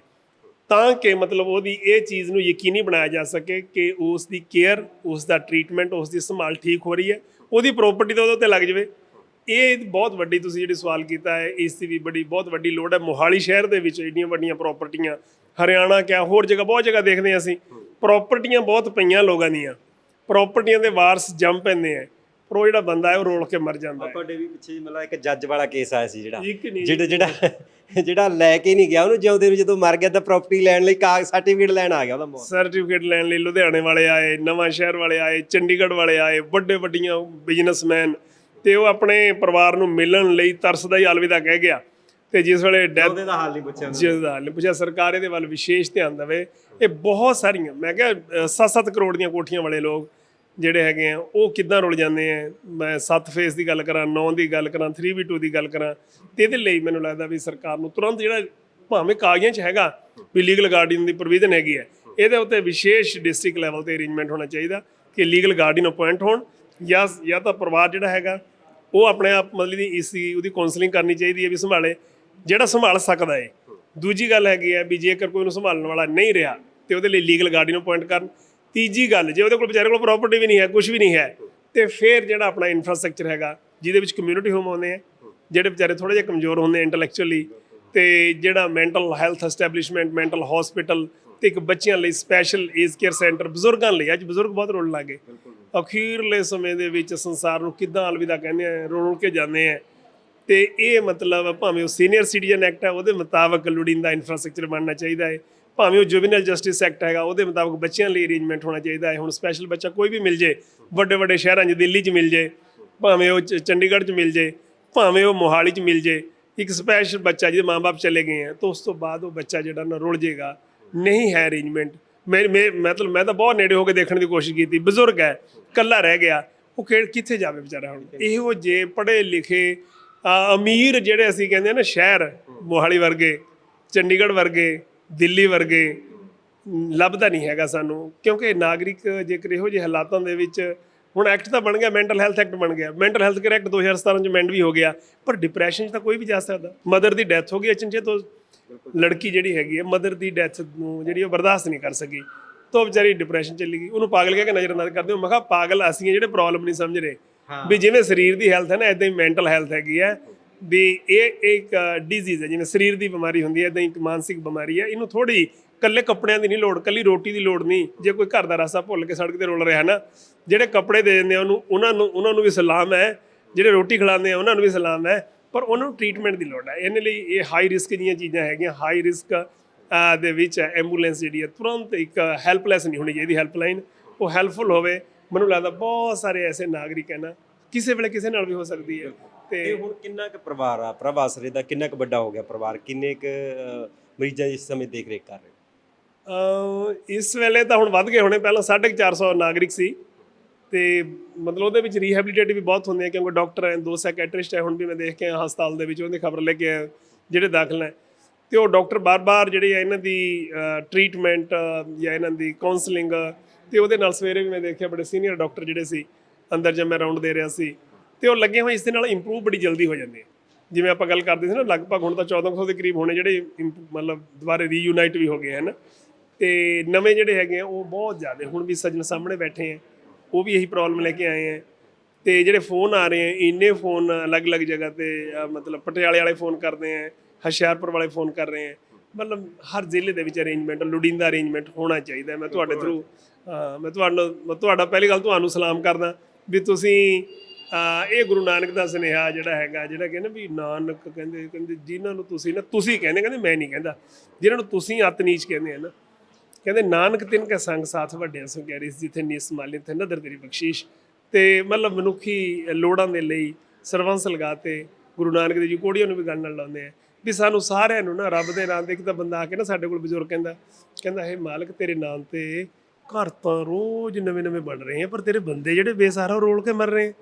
ਤਾਂ ਕਿ ਮਤਲਬ ਉਹਦੀ ਇਹ ਚੀਜ਼ ਨੂੰ ਯਕੀਨੀ ਬਣਾਇਆ ਜਾ ਸਕੇ ਕਿ ਉਸ ਦੀ ਕੇਅਰ, ਉਸ ਦਾ ਟ੍ਰੀਟਮੈਂਟ, ਉਸ ਦੀ ਸੰਭਾਲ ਠੀਕ ਹੋ ਰਹੀ ਹੈ, ਉਹਦੀ ਪ੍ਰਾਪਰਟੀ ਤਾਂ ਉਹਦੇ ਉੱਤੇ ਲੱਗ ਜਾਵੇ। ਇਹ ਬਹੁਤ ਵੱਡੀ ਤੁਸੀਂ ਜਿਹੜੀ ਸਵਾਲ ਕੀਤਾ ਹੈ, ਇਸ ਦੀ ਵੀ ਬੜੀ, ਬਹੁਤ ਵੱਡੀ ਲੋੜ ਹੈ। ਮੋਹਾਲੀ ਸ਼ਹਿਰ ਦੇ ਵਿੱਚ ਇੰਨੀਆਂ ਵੱਡੀਆਂ ਪ੍ਰਾਪਰਟੀਆਂ, ਹਰਿਆਣਾ ਕਿਆ ਹੋਰ ਜਗ੍ਹਾ, ਬਹੁਤ ਜਗ੍ਹਾ ਦੇਖਦੇ ਹਾਂ ਅਸੀਂ। ਪ੍ਰਾਪਰਟੀਆਂ ਬਹੁਤ ਪਈਆਂ ਲੋਕਾਂ ਦੀਆਂ। ਪ੍ਰਾਪਰਟੀਆਂ ਦੇ ਵਾਰਸ ਜੰਮ ਪੈਂਦੇ ਆ। ਪਰ ਉਹ ਜਿਹੜਾ ਬੰਦਾ ਹੈ ਉਹ ਰੋਲ ਕੇ ਮਰ ਜਾਂਦਾ ਹੈ। ਤੁਹਾਡੇ ਵੀ ਪਿੱਛੇ ਮਤਲਬ ਇੱਕ ਜੱਜ ਵਾਲਾ ਕੇਸ ਆਇਆ ਸੀ ਜਿਹੜਾ। ਇੱਕ ਨਹੀਂ। ਜਿਹੜਾ ਜਿਹੜਾ ਜਿਹੜਾ ਲੈ ਕੇ ਨਹੀਂ ਗਿਆ ਉਹਨੂੰ ਜਿਉਂਦੇ ਨੂੰ ਜਦੋਂ ਮਰ ਗਿਆ ਤਾਂ ਪ੍ਰਾਪਰਟੀ ਲੈਣ ਲਈ ਕਾਗਜ਼ ਸਰਟੀਫਿਕੇਟ ਲੈਣ ਆ ਗਿਆ ਉਹਦਾ ਮੌਤ। ਸਰਟੀਫਿਕੇਟ ਲੈਣ ਲਈ ਲੁਧਿਆਣੇ ਵਾਲੇ ਆਏ ਨਵਾਂ ਸ਼ਹਿਰ ਵਾਲੇ ਆਏ ਚੰਡੀਗੜ੍ਹ ਵਾਲੇ ਆਏ ਵੱਡੇ ਵੱਡੀਆਂ ਬਿਜ਼ਨਸਮੈਨ ਤੇ ਉਹ ਆਪਣੇ ਪਰਿਵਾਰ ਨੂੰ ਮਿਲਣ ਲਈ ਤਰਸਦਾ ਹੀ ਅਲਵਿਦਾ ਕਹਿ ਗਿਆ। ਤੇ ਜਿਸ ਵੇਲੇ ਡੈਥ ਉਹਦੇ ਦਾ ਹਾਲ ਨਹੀਂ ਪੁੱਛਿਆ। ਜਿਸ ਦਾ ਹਾਲ ਨਹੀਂ ਪੁੱਛਿਆ। ਸਰਕਾਰ ਇਹਦੇ ਵੱਲ ਵਿਸ਼ੇਸ਼ ਧਿਆਨ ਦੇਵੇ। ਇਹ ਬਹੁਤ ਸਾਰੀਆਂ ਮੈਂ ਕਿਹਾ 7-7 ਕਰੋੜ ਦੀਆਂ ਕੋਠੀਆਂ ਵਾਲੇ ਲੋਕ ਜਿਹੜੇ ਹੈਗੇ ਆ, ਉਹ ਕਿੱਦਾਂ ਰੁਲ ਜਾਂਦੇ ਆ? ਮੈਂ 7 ਫੇਸ ਦੀ ਗੱਲ ਕਰਾਂ 9 ਦੀ ਗੱਲ ਕਰਾਂ 3v2 ਦੀ ਗੱਲ ਕਰਾਂ, ਤੇ ਇਹਦੇ ਲਈ ਮੈਨੂੰ ਲੱਗਦਾ ਵੀ ਸਰਕਾਰ ਨੂੰ ਤੁਰੰਤ ਜਿਹੜਾ ਭਾਵੇਂ ਕਾਗਜ਼ਾਂ 'ਚ ਹੈਗਾ ਵੀ ਲੀਗਲ ਗਾਰਡੀਅਨ ਦੀ ਪ੍ਰੋਵੀਜ਼ਨ ਹੈਗੀ ਹੈ, ਇਹਦੇ ਉੱਤੇ ਵਿਸ਼ੇਸ਼ ਡਿਸਟ੍ਰਿਕਟ ਲੈਵਲ ਤੇ ਅਰੇਂਜਮੈਂਟ ਹੋਣਾ ਚਾਹੀਦਾ ਕਿ ਲੀਗਲ ਗਾਰਡੀਅਨ ਅਪਾਇੰਟ ਹੋਣ ਜਾਂ ਜਾਂ ਤਾਂ ਪਰਿਵਾਰ ਜਿਹੜਾ ਹੈਗਾ, ਉਹ ਆਪਣੇ ਆਪ ਮਤਲਬ ਦੀ ਇਸ ਉਹਦੀ ਕਾਉਂਸਲਿੰਗ ਕਰਨੀ ਚਾਹੀਦੀ ਹੈ ਵੀ ਸੰਭਾਲੇ, ਜਿਹੜਾ ਸੰਭਾਲ ਸਕਦਾ ਹੈ ਦੂਜੀ ਗੱਲ ਹੈਗੀ ਹੈ ਵੀ ਜੇਕਰ ਕੋਈ ਨੂੰ ਸੰਭਾਲਣ ਵਾਲਾ ਨਹੀਂ ਰਿਹਾ, ਤੇ ਉਹਦੇ ਲਈ ਲੀਗਲ ਗਾਰਡੀਅਨ ਅਪਾਇੰਟ ਕਰਨ ਤੀਜੀ ਗੱਲ, ਜੇ ਉਹਦੇ ਕੋਲ ਵਿਚਾਰੇ ਕੋਲ ਪ੍ਰਾਪਰਟੀ ਵੀ ਨਹੀਂ ਹੈ ਕੁਝ ਵੀ ਨਹੀਂ ਹੈ, ਤੇ ਫਿਰ ਜਿਹੜਾ ਆਪਣਾ ਇਨਫਰਾਸਟ੍ਰਕਚਰ ਹੈਗਾ, ਜਿਹਦੇ ਵਿੱਚ ਕਮਿਊਨਿਟੀ ਹੋਮ ਆਉਂਦੇ ਆ, ਜਿਹੜੇ ਵਿਚਾਰੇ ਥੋੜੇ ਜਿਹਾ ਕਮਜ਼ੋਰ ਹੁੰਦੇ ਇੰਟੈਲੈਕਚੁਅਲੀ ਤੇ ਜਿਹੜਾ mental health establishment mental hospital ਤੇ ਇੱਕ ਬੱਚਿਆਂ ਲਈ ਸਪੈਸ਼ਲ ਏਜ ਕੇਅਰ ਸੈਂਟਰ ਬਜ਼ੁਰਗਾਂ ਲਈ, ਅੱਜ ਬਜ਼ੁਰਗ ਬਹੁਤ ਰੋਣ ਲੱਗੇ। ਅਖੀਰਲੇ ਸਮੇਂ ਦੇ ਵਿੱਚ ਸੰਸਾਰ ਨੂੰ ਕਿੱਦਾਂ ਅਲਵਿਦਾ ਕਹਿੰਦੇ ਆ, ਰੋਣ ਕੇ ਜਾਂਦੇ ਆ। ਤੇ ਇਹ ਮਤਲਬ ਭਾਵੇਂ ਉਹ ਸੀਨੀਅਰ ਸਿਟੀਜ਼ਨ ਐਕਟ ਹੈ ਉਹਦੇ ਮੁਤਾਬਕ ਲੋੜੀਂਦਾ ਇਨਫਰਾਸਟ੍ਰਕਚਰ ਬਣਨਾ ਚਾਹੀਦਾ ਹੈ। ਭਾਵੇਂ ਉਹ ਜੁਵੈਨਲ ਜਸਟਿਸ ਐਕਟ ਹੈਗਾ, ਉਹਦੇ ਮੁਤਾਬਕ ਬੱਚਿਆਂ ਲਈ ਅਰੇਂਜਮੈਂਟ ਹੋਣਾ ਚਾਹੀਦਾ ਹੈ। ਹੁਣ ਸਪੈਸ਼ਲ ਬੱਚਾ ਕੋਈ ਵੀ ਮਿਲ ਜੇ, ਵੱਡੇ ਵੱਡੇ ਸ਼ਹਿਰਾਂ 'ਚ, ਦਿੱਲੀ 'ਚ ਮਿਲ ਜੇ, ਭਾਵੇਂ ਉਹ ਚ- ਚੰਡੀਗੜ੍ਹ 'ਚ ਮਿਲ ਜੇ, ਭਾਵੇਂ ਉਹ ਮੋਹਾਲੀ 'ਚ ਮਿਲ ਜੇ, ਇੱਕ ਸਪੈਸ਼ਲ ਬੱਚਾ ਜਿਹਦੇ ਮਾਪੇ ਚਲੇ ਗਏ ਆ, ਤਾਂ ਉਸ ਤੋਂ ਬਾਅਦ ਉਹ ਬੱਚਾ ਜਿਹੜਾ ਨਾ ਰੁਲ ਜੇਗਾ, ਨਹੀਂ ਹੈ ਅਰੇਂਜਮੈਂਟ ਮੈਂ ਮੈਂ, ਮਤਲਬ ਮੈਂ ਤਾਂ ਬਹੁਤ ਨੇੜੇ ਹੋ ਕੇ ਦੇਖਣ ਦੀ ਕੋਸ਼ਿਸ਼ ਕੀਤੀ, ਬਜ਼ੁਰਗ ਹੈ ਕੱਲਾ ਰਹਿ ਗਿਆ, ਉਹ ਕਿ- ਕਿੱਥੇ ਜਾਵੇ ਵਿਚਾਰਾ ਹੁਣ? ਇਹੋ ਜੇ ਪੜ੍ਹੇ ਲਿਖੇ ਅਮੀਰ ਜਿਹੜੇ ਅਸੀਂ ਕਹਿੰਦੇ ਆ ਨਾ ਸ਼ਹਿਰ, ਮੋਹਾਲੀ ਵਰਗੇ, ਚੰਡੀਗੜ੍ਹ ਵਰਗੇ ਦਿੱਲੀ ਵਰਗੇ ਲੱਭਦਾ ਨਹੀਂ ਹੈਗਾ ਸਾਨੂੰ ਕਿਉਂਕਿ ਨਾਗਰਿਕ ਜੇਕਰ ਇਹੋ ਜਿਹੇ ਹਾਲਾਤਾਂ ਦੇ ਵਿੱਚ ਹੁਣ ਐਕਟ ਤਾਂ ਬਣ ਗਿਆ ਮੈਂਟਲ ਹੈਲਥ ਐਕਟ ਬਣ ਗਿਆ ਮੈਂਟਲ ਹੈਲਥ ਕੇਅਰ ਐਕਟ 2017 ਚ ਮੈਂਡ ਵੀ ਹੋ ਗਿਆ ਪਰ ਡਿਪਰੈਸ਼ਨ 'ਚ ਤਾਂ ਕੋਈ ਵੀ ਜਾ ਸਕਦਾ। ਮਦਰ ਦੀ ਡੈਥ ਹੋ ਗਈ ਅਚਨਚੇ ਤੋਂ ਲੜਕੀ ਜਿਹੜੀ ਹੈਗੀ ਹੈ ਮਦਰ ਦੀ ਡੈਥ ਨੂੰ ਜਿਹੜੀ ਉਹ ਬਰਦਾਸ਼ਤ ਨਹੀਂ ਕਰ ਸਕੀ। ਤਾਂ ਵਿਚਾਰੀ ਡਿਪਰੈਸ਼ਨ ਚਲੀ ਗਈ। ਉਹਨੂੰ ਪਾਗਲ ਕਹਿ ਕੇ ਨਜ਼ਰਅੰਦਾਜ਼ ਕਰਦੇ ਹੋ। ਮੈਂ ਕਿਹਾ ਪਾਗਲ ਅਸੀਂ ਜਿਹੜੇ ਪ੍ਰੋਬਲਮ ਨਹੀਂ ਸਮਝ ਰਹੇ। ਵੀ ਜਿਵੇਂ ਸਰੀਰ ਦੀ ਹੈਲਥ ਹੈ ਨਾ ਇਦਾਂ ਹੀ ਮੈਂਟਲ ਹੈਲਥ ਹੈਗੀ ਹੈ। ਵੀ ਇਹ ਇੱਕ ਡਿਜ਼ੀਜ਼ ਹੈ, ਜਿਵੇਂ ਸਰੀਰ ਦੀ ਬਿਮਾਰੀ ਹੁੰਦੀ ਹੈ ਇਦਾਂ ਇੱਕ ਮਾਨਸਿਕ ਬਿਮਾਰੀ ਹੈ। ਇਹਨੂੰ ਥੋੜੀ ਕੱਲੇ ਕੱਪੜਿਆਂ ਦੀ ਨਹੀਂ ਲੋੜ ਕੱਲੀ ਰੋਟੀ ਦੀ ਲੋੜ ਨਹੀਂ। ਜੇ ਕੋਈ ਘਰ ਦਾ ਰਸਾ ਭੁੱਲ ਕੇ ਸੜਕ ਤੇ ਰੋਲ ਰਿਹਾ ਨਾ, ਜਿਹੜੇ ਕੱਪੜੇ ਦੇ ਦਿੰਦੇ ਉਹਨੂੰ, ਉਹਨਾਂ ਨੂੰ ਉਹਨਾਂ ਨੂੰ ਵੀ ਸਲਾਮ ਹੈ। ਜਿਹੜੇ ਰੋਟੀ ਖਿਲਾਉਂਦੇ ਆ, ਉਹਨਾਂ ਨੂੰ ਵੀ ਸਲਾਮ ਹੈ। ਪਰ ਉਹਨਾਂ ਨੂੰ ਟ੍ਰੀਟਮੈਂਟ ਦੀ ਲੋੜ ਹੈ। ਇਹਨਾਂ ਲਈ ਇਹ ਹਾਈ ਰਿਸਕ ਦੀਆਂ ਚੀਜ਼ਾਂ ਹੈਗੀਆਂ। ਹਾਈ ਰਿਸਕ ਦੇ ਵਿੱਚ ਐਂਬੂਲੈਂਸ ਜਿਹੜੀ ਹੈ, ਤੁਰੰਤ ਇੱਕ ਹੈਲਪਲੈਸ ਨਹੀਂ ਹੋਣੀ ਚਾਹੀਦੀ ਹੈਲਪਲਾਈਨ ਉਹ ਹੈਲਪਫੁਲ ਹੋਵੇ। ਮੈਨੂੰ ਲੱਗਦਾ ਬਹੁਤ ਸਾਰੇ ਐਸੇ ਨਾਗਰਿਕ ਹੈ ਨਾ, ਕਿਸੇ ਵੇਲੇ ਕਿਸੇ ਨਾਲ ਵੀ ਹੋ ਸਕਦੀ ਹੈ। ਤੇ ਹੁਣ ਕਿੰਨਾ ਕੁ ਪਰਿਵਾਰ ਆ? ਪ੍ਰਭ ਆਸਰੇ ਦਾ ਕਿੰਨਾ ਕੁ ਵੱਡਾ ਹੋ ਗਿਆ ਪਰਿਵਾਰ? ਕਿੰਨੇ ਕੁ ਮਰੀਜ਼ਾਂ ਦੀ ਇਸ ਸਮੇਂ ਦੇਖ ਰੇਖ ਕਰ ਰਹੇ? ਹੋ ਇਸ ਵੇਲੇ ਤਾਂ ਹੁਣ ਵੱਧ ਗਏ ਹੋਣੇ। ਪਹਿਲਾਂ 450 ਨਾਗਰਿਕ ਸੀ ਤੇ ਮਤਲਬ ਉਹਦੇ ਵਿੱਚ ਰੀਹੈਬਿਲਿਟੇਟਿਵ ਵੀ ਬਹੁਤ ਹੁੰਦੇ ਆ ਕਿਉਂਕਿ ਡਾਕਟਰ ਹੈ ਦੋ ਸਾਈਕੈਟ੍ਰਿਸਟ ਹੈ ਹੁਣ ਵੀ ਮੈਂ ਦੇਖ ਕੇ ਆਇਆ ਹਸਪਤਾਲ ਦੇ ਵਿੱਚ ਉਹਦੇ ਖਬਰ ਲੈ ਕੇ ਆਇਆ ਜਿਹੜੇ ਦਾਖਲ ਹੈ ਤੇ ਉਹ ਡਾਕਟਰ ਬਾਰ-ਬਾਰ ਜਿਹੜੇ ਆ ਇਹਨਾਂ ਦੀ ਟ੍ਰੀਟਮੈਂਟ ਜਾਂ ਇਹਨਾਂ ਦੀ ਕਾਉਂਸਲਿੰਗ ਤੇ ਉਹਦੇ ਨਾਲ ਸਵੇਰੇ ਵੀ ਮੈਂ ਦੇਖਿਆ ਬੜੇ ਸੀਨੀਅਰ ਡਾਕਟਰ ਜਿਹੜੇ ਸੀ ਅੰਦਰ ਜਦ ਮੈਂ ਰਾਉਂਡ ਦੇ ਰਿਹਾ ਸੀ ਤੇ ਉਹ ਲੱਗੇ ਹੋਏ ਇਸ ਦੇ ਨਾਲ ਇੰਪਰੂਵ ਬੜੀ ਜਲਦੀ ਹੋ ਜਾਂਦੇ ਆ। ਜਿਵੇਂ ਆਪਾਂ ਗੱਲ ਕਰਦੇ ਸੀ ਨਾ ਲਗਭਗ ਹੁਣ ਤਾਂ 1400 ਦੇ ਕਰੀਬ ਹੋਣੇ ਜਿਹੜੇ ਮਤਲਬ ਦੁਬਾਰੇ ਰੀਯੂਨਾਈਟ ਵੀ ਹੋ ਗਏ ਹਨ। ਤੇ ਨਵੇਂ ਜਿਹੜੇ ਹੈਗੇ ਆ ਉਹ ਬਹੁਤ ਜ਼ਿਆਦਾ ਹੁਣ ਵੀ ਸੱਜਣ ਸਾਹਮਣੇ ਬੈਠੇ ਆ। ਉਹ ਵੀ ਇਹੀ ਪ੍ਰੋਬਲਮ ਲੈ ਕੇ ਆਏ ਆ। ਤੇ ਜਿਹੜੇ ਫੋਨ ਆ ਰਹੇ ਆ ਇੰਨੇ ਫੋਨ ਅਲੱਗ-ਅਲੱਗ ਜਗ੍ਹਾ ਤੇ ਮਤਲਬ ਪਟਿਆਲੇ ਵਾਲੇ ਫੋਨ ਕਰਦੇ ਆ ਹੁਸ਼ਿਆਰਪੁਰ ਵਾਲੇ ਫੋਨ ਕਰ ਰਹੇ ਆ। ਮਤਲਬ ਹਰ ਜ਼ਿਲ੍ਹੇ ਦੇ ਵਿੱਚ ਅਰੇਂਜਮੈਂਟ ਲੋੜੀਂਦਾ ਅਰੇਂਜਮੈਂਟ ਹੋਣਾ ਚਾਹੀਦਾ। ਹੈ। ਮੈਂ ਤੁਹਾਡੇ ਥਰੂ ਮੈਂ ਤੁਹਾਨੂੰ ਤੁਹਾਡਾ ਪਹਿਲੀ ਗੱਲ ਤੁਹਾਨੂੰ ਸਲਾਮ ਕਰਦਾ ਵੀ ਤੁਸੀਂ ਇਹ ਗੁਰੂ ਨਾਨਕ ਦਾ ਸੁਨੇਹਾ ਜਿਹੜਾ ਹੈਗਾ, ਜਿਹੜਾ ਕਹਿੰਦੇ ਵੀ ਨਾਨਕ ਕਹਿੰਦੇ ਕਹਿੰਦੇ ਜਿਨ੍ਹਾਂ ਨੂੰ ਤੁਸੀਂ ਨਾ, ਤੁਸੀਂ ਕਹਿੰਦੇ ਕਹਿੰਦੇ ਮੈਂ ਨਹੀਂ ਕਹਿੰਦਾ। ਜਿਨ੍ਹਾਂ ਨੂੰ ਤੁਸੀਂ ਅਤਨੀਚ ਕਹਿੰਦੇ ਆ ਨਾ, ਕਹਿੰਦੇ ਨਾਨਕ ਤਿੰਨ ਕੇ ਸੰਗ ਸਾਥ ਵੱਡਿਆਂ ਸੋ ਕਹਿ ਰਹੀ ਸੀ, ਜਿੱਥੇ ਨੀਸ ਮਾਲੀ ਤੇ ਨਦਰ ਤੇਰੀ ਬਖਸ਼ੀਸ਼। ਤੇ ਮਤਲਬ ਮਨੁੱਖੀ ਲੋੜਾਂ ਦੇ ਲਈ ਸਰਵੰਸ ਲਗਾਤੇ ਗੁਰੂ ਨਾਨਕ ਦੇਵ ਜੀ ਕੋੜੀਆਂ ਨੂੰ ਵੀ ਗੱਲ ਨਾਲ ਲਾਉਂਦੇ ਆ, ਵੀ ਸਾਨੂੰ ਸਾਰਿਆਂ ਨੂੰ ਨਾ ਰੱਬ ਦੇ ਨਾਮ ਤੇ ਇੱਕ ਤਾਂ ਬੰਦਾ ਆ ਕੇ ਨਾ ਸਾਡੇ ਕੋਲ ਬਜ਼ੁਰਗ ਕਹਿੰਦਾ ਕਹਿੰਦਾ ਇਹ ਮਾਲਕ, ਤੇਰੇ ਨਾਮ ਤੇ ਘਰ ਤਾਂ ਰੋਜ਼ ਨਵੇਂ ਨਵੇਂ ਬਣ ਰਹੇ ਆ, ਪਰ ਤੇਰੇ ਬੰਦੇ ਜਿਹੜੇ ਬੇਸਹਾਰਾ ਰੋਲ ਕੇ ਮਰ ਰਹੇ ਆ।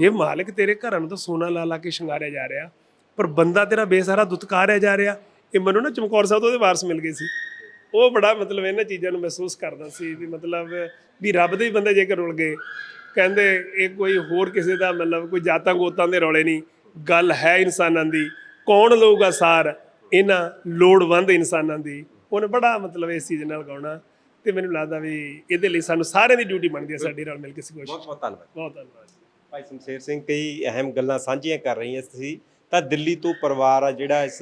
ਇਹ ਮਾਲਕ ਤੇਰੇ ਘਰਾਂ ਨੂੰ ਤਾਂ ਸੋਨਾ ਲਾ ਲਾ ਕੇ ਸ਼ਿੰਗਾਰਿਆ ਜਾ ਰਿਹਾ ਪਰ ਬੰਦਾ ਤੇਰਾ ਬੇਸਹਾਰਾ ਦੁਤਕਾਰਿਆ ਜਾ ਰਿਹਾ। ਇਹ ਮੈਨੂੰ ਨਾ ਚਮਕੌਰ ਸਾਹਿਬ ਤੋਂ ਉਹਦੇ ਵਾਰਸ ਮਿਲ ਗਏ ਸੀ। ਉਹ ਬੜਾ ਮਤਲਬ ਇਹਨਾਂ ਚੀਜ਼ਾਂ ਨੂੰ ਮਹਿਸੂਸ ਕਰਦਾ ਸੀ ਵੀ ਮਤਲਬ ਵੀ ਰੱਬ ਦੇ ਹੀ ਬੰਦੇ ਜੇਕਰ ਰੁਲ ਗਏ ਕਹਿੰਦੇ ਇਹ ਕੋਈ ਹੋਰ ਕਿਸੇ ਦਾ ਮਤਲਬ ਕੋਈ ਜਾਤਾਂ ਗੋਤਾਂ ਦੇ ਰੌਲੇ ਨਹੀਂ ਗੱਲ ਹੈ ਇਨਸਾਨਾਂ ਦੀ ਕੌਣ ਲਊਗਾ ਸਾਰ? ਇਹਨਾਂ ਲੋੜਵੰਦ ਇਨਸਾਨਾਂ ਦੀ। ਉਹਨੇ ਬੜਾ ਮਤਲਬ ਇਸ ਚੀਜ਼ ਨਾਲ ਗਾਉਣਾ ਤੇ ਮੈਨੂੰ ਲੱਗਦਾ ਵੀ ਇਹਦੇ ਲਈ ਸਾਨੂੰ ਸਾਰਿਆਂ ਦੀ ਡਿਊਟੀ ਬਣਦੀ ਹੈ ਸਾਡੀ ਨਾਲ ਮਿਲ ਕੇ ਕੋਸ਼ਿਸ਼ ਬਹੁਤ ਬਹੁਤ ਧੰਨਵਾਦ। ਬਹੁਤ ਧੰਨਵਾਦ। ਭਾਈ ਸ਼ਮਸ਼ੇਰ ਸਿੰਘ, ਕਈ ਅਹਿਮ ਗੱਲਾਂ ਸਾਂਝੀਆਂ ਕਰ ਰਹੀਆਂ ਸੀ। ਤਾਂ ਦਿੱਲੀ ਤੋਂ ਪਰਿਵਾਰ ਆ ਜਿਹੜਾ ਇਸ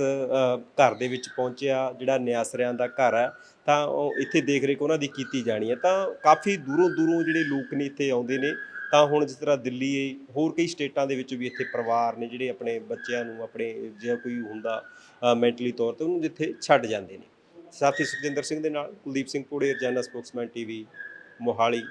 ਘਰ ਦੇ ਵਿੱਚ ਪਹੁੰਚਿਆ, ਜਿਹੜਾ ਨਿਆਸਰਿਆਂ ਦਾ ਘਰ ਹੈ ਤਾਂ ਉਹ ਇੱਥੇ ਦੇਖ ਰੇਖ ਉਹਨਾਂ ਦੀ ਕੀਤੀ ਜਾਣੀ ਹੈ ਤਾਂ ਕਾਫੀ ਦੂਰੋਂ ਦੂਰੋਂ ਜਿਹੜੇ ਲੋਕ ਨੇ ਇੱਥੇ ਆਉਂਦੇ ਨੇ, ਤਾਂ ਹੁਣ ਜਿਸ ਤਰ੍ਹਾਂ ਦਿੱਲੀ ਹੋਰ ਕਈ ਸਟੇਟਾਂ ਦੇ ਵਿੱਚ ਵੀ ਇੱਥੇ ਪਰਿਵਾਰ ਨੇ ਜਿਹੜੇ ਆਪਣੇ ਬੱਚਿਆਂ ਨੂੰ, ਆਪਣੇ ਜੇ ਕੋਈ ਹੁੰਦਾ ਮੈਂਟਲੀ ਤੌਰ ਤੇ ਉਹਨੂੰ ਜਿੱਥੇ ਛੱਡ ਜਾਂਦੇ ਨੇ। ਸਾਥੀ ਸੁਖਜਿੰਦਰ ਸਿੰਘ ਦੇ ਨਾਲ ਕੁਲਦੀਪ ਸਿੰਘ ਪੂੜੇ, ਰਜਾਨਾ ਸਪੋਕਸਮੈਨ ਟੀਵੀ, ਮੋਹਾਲੀ।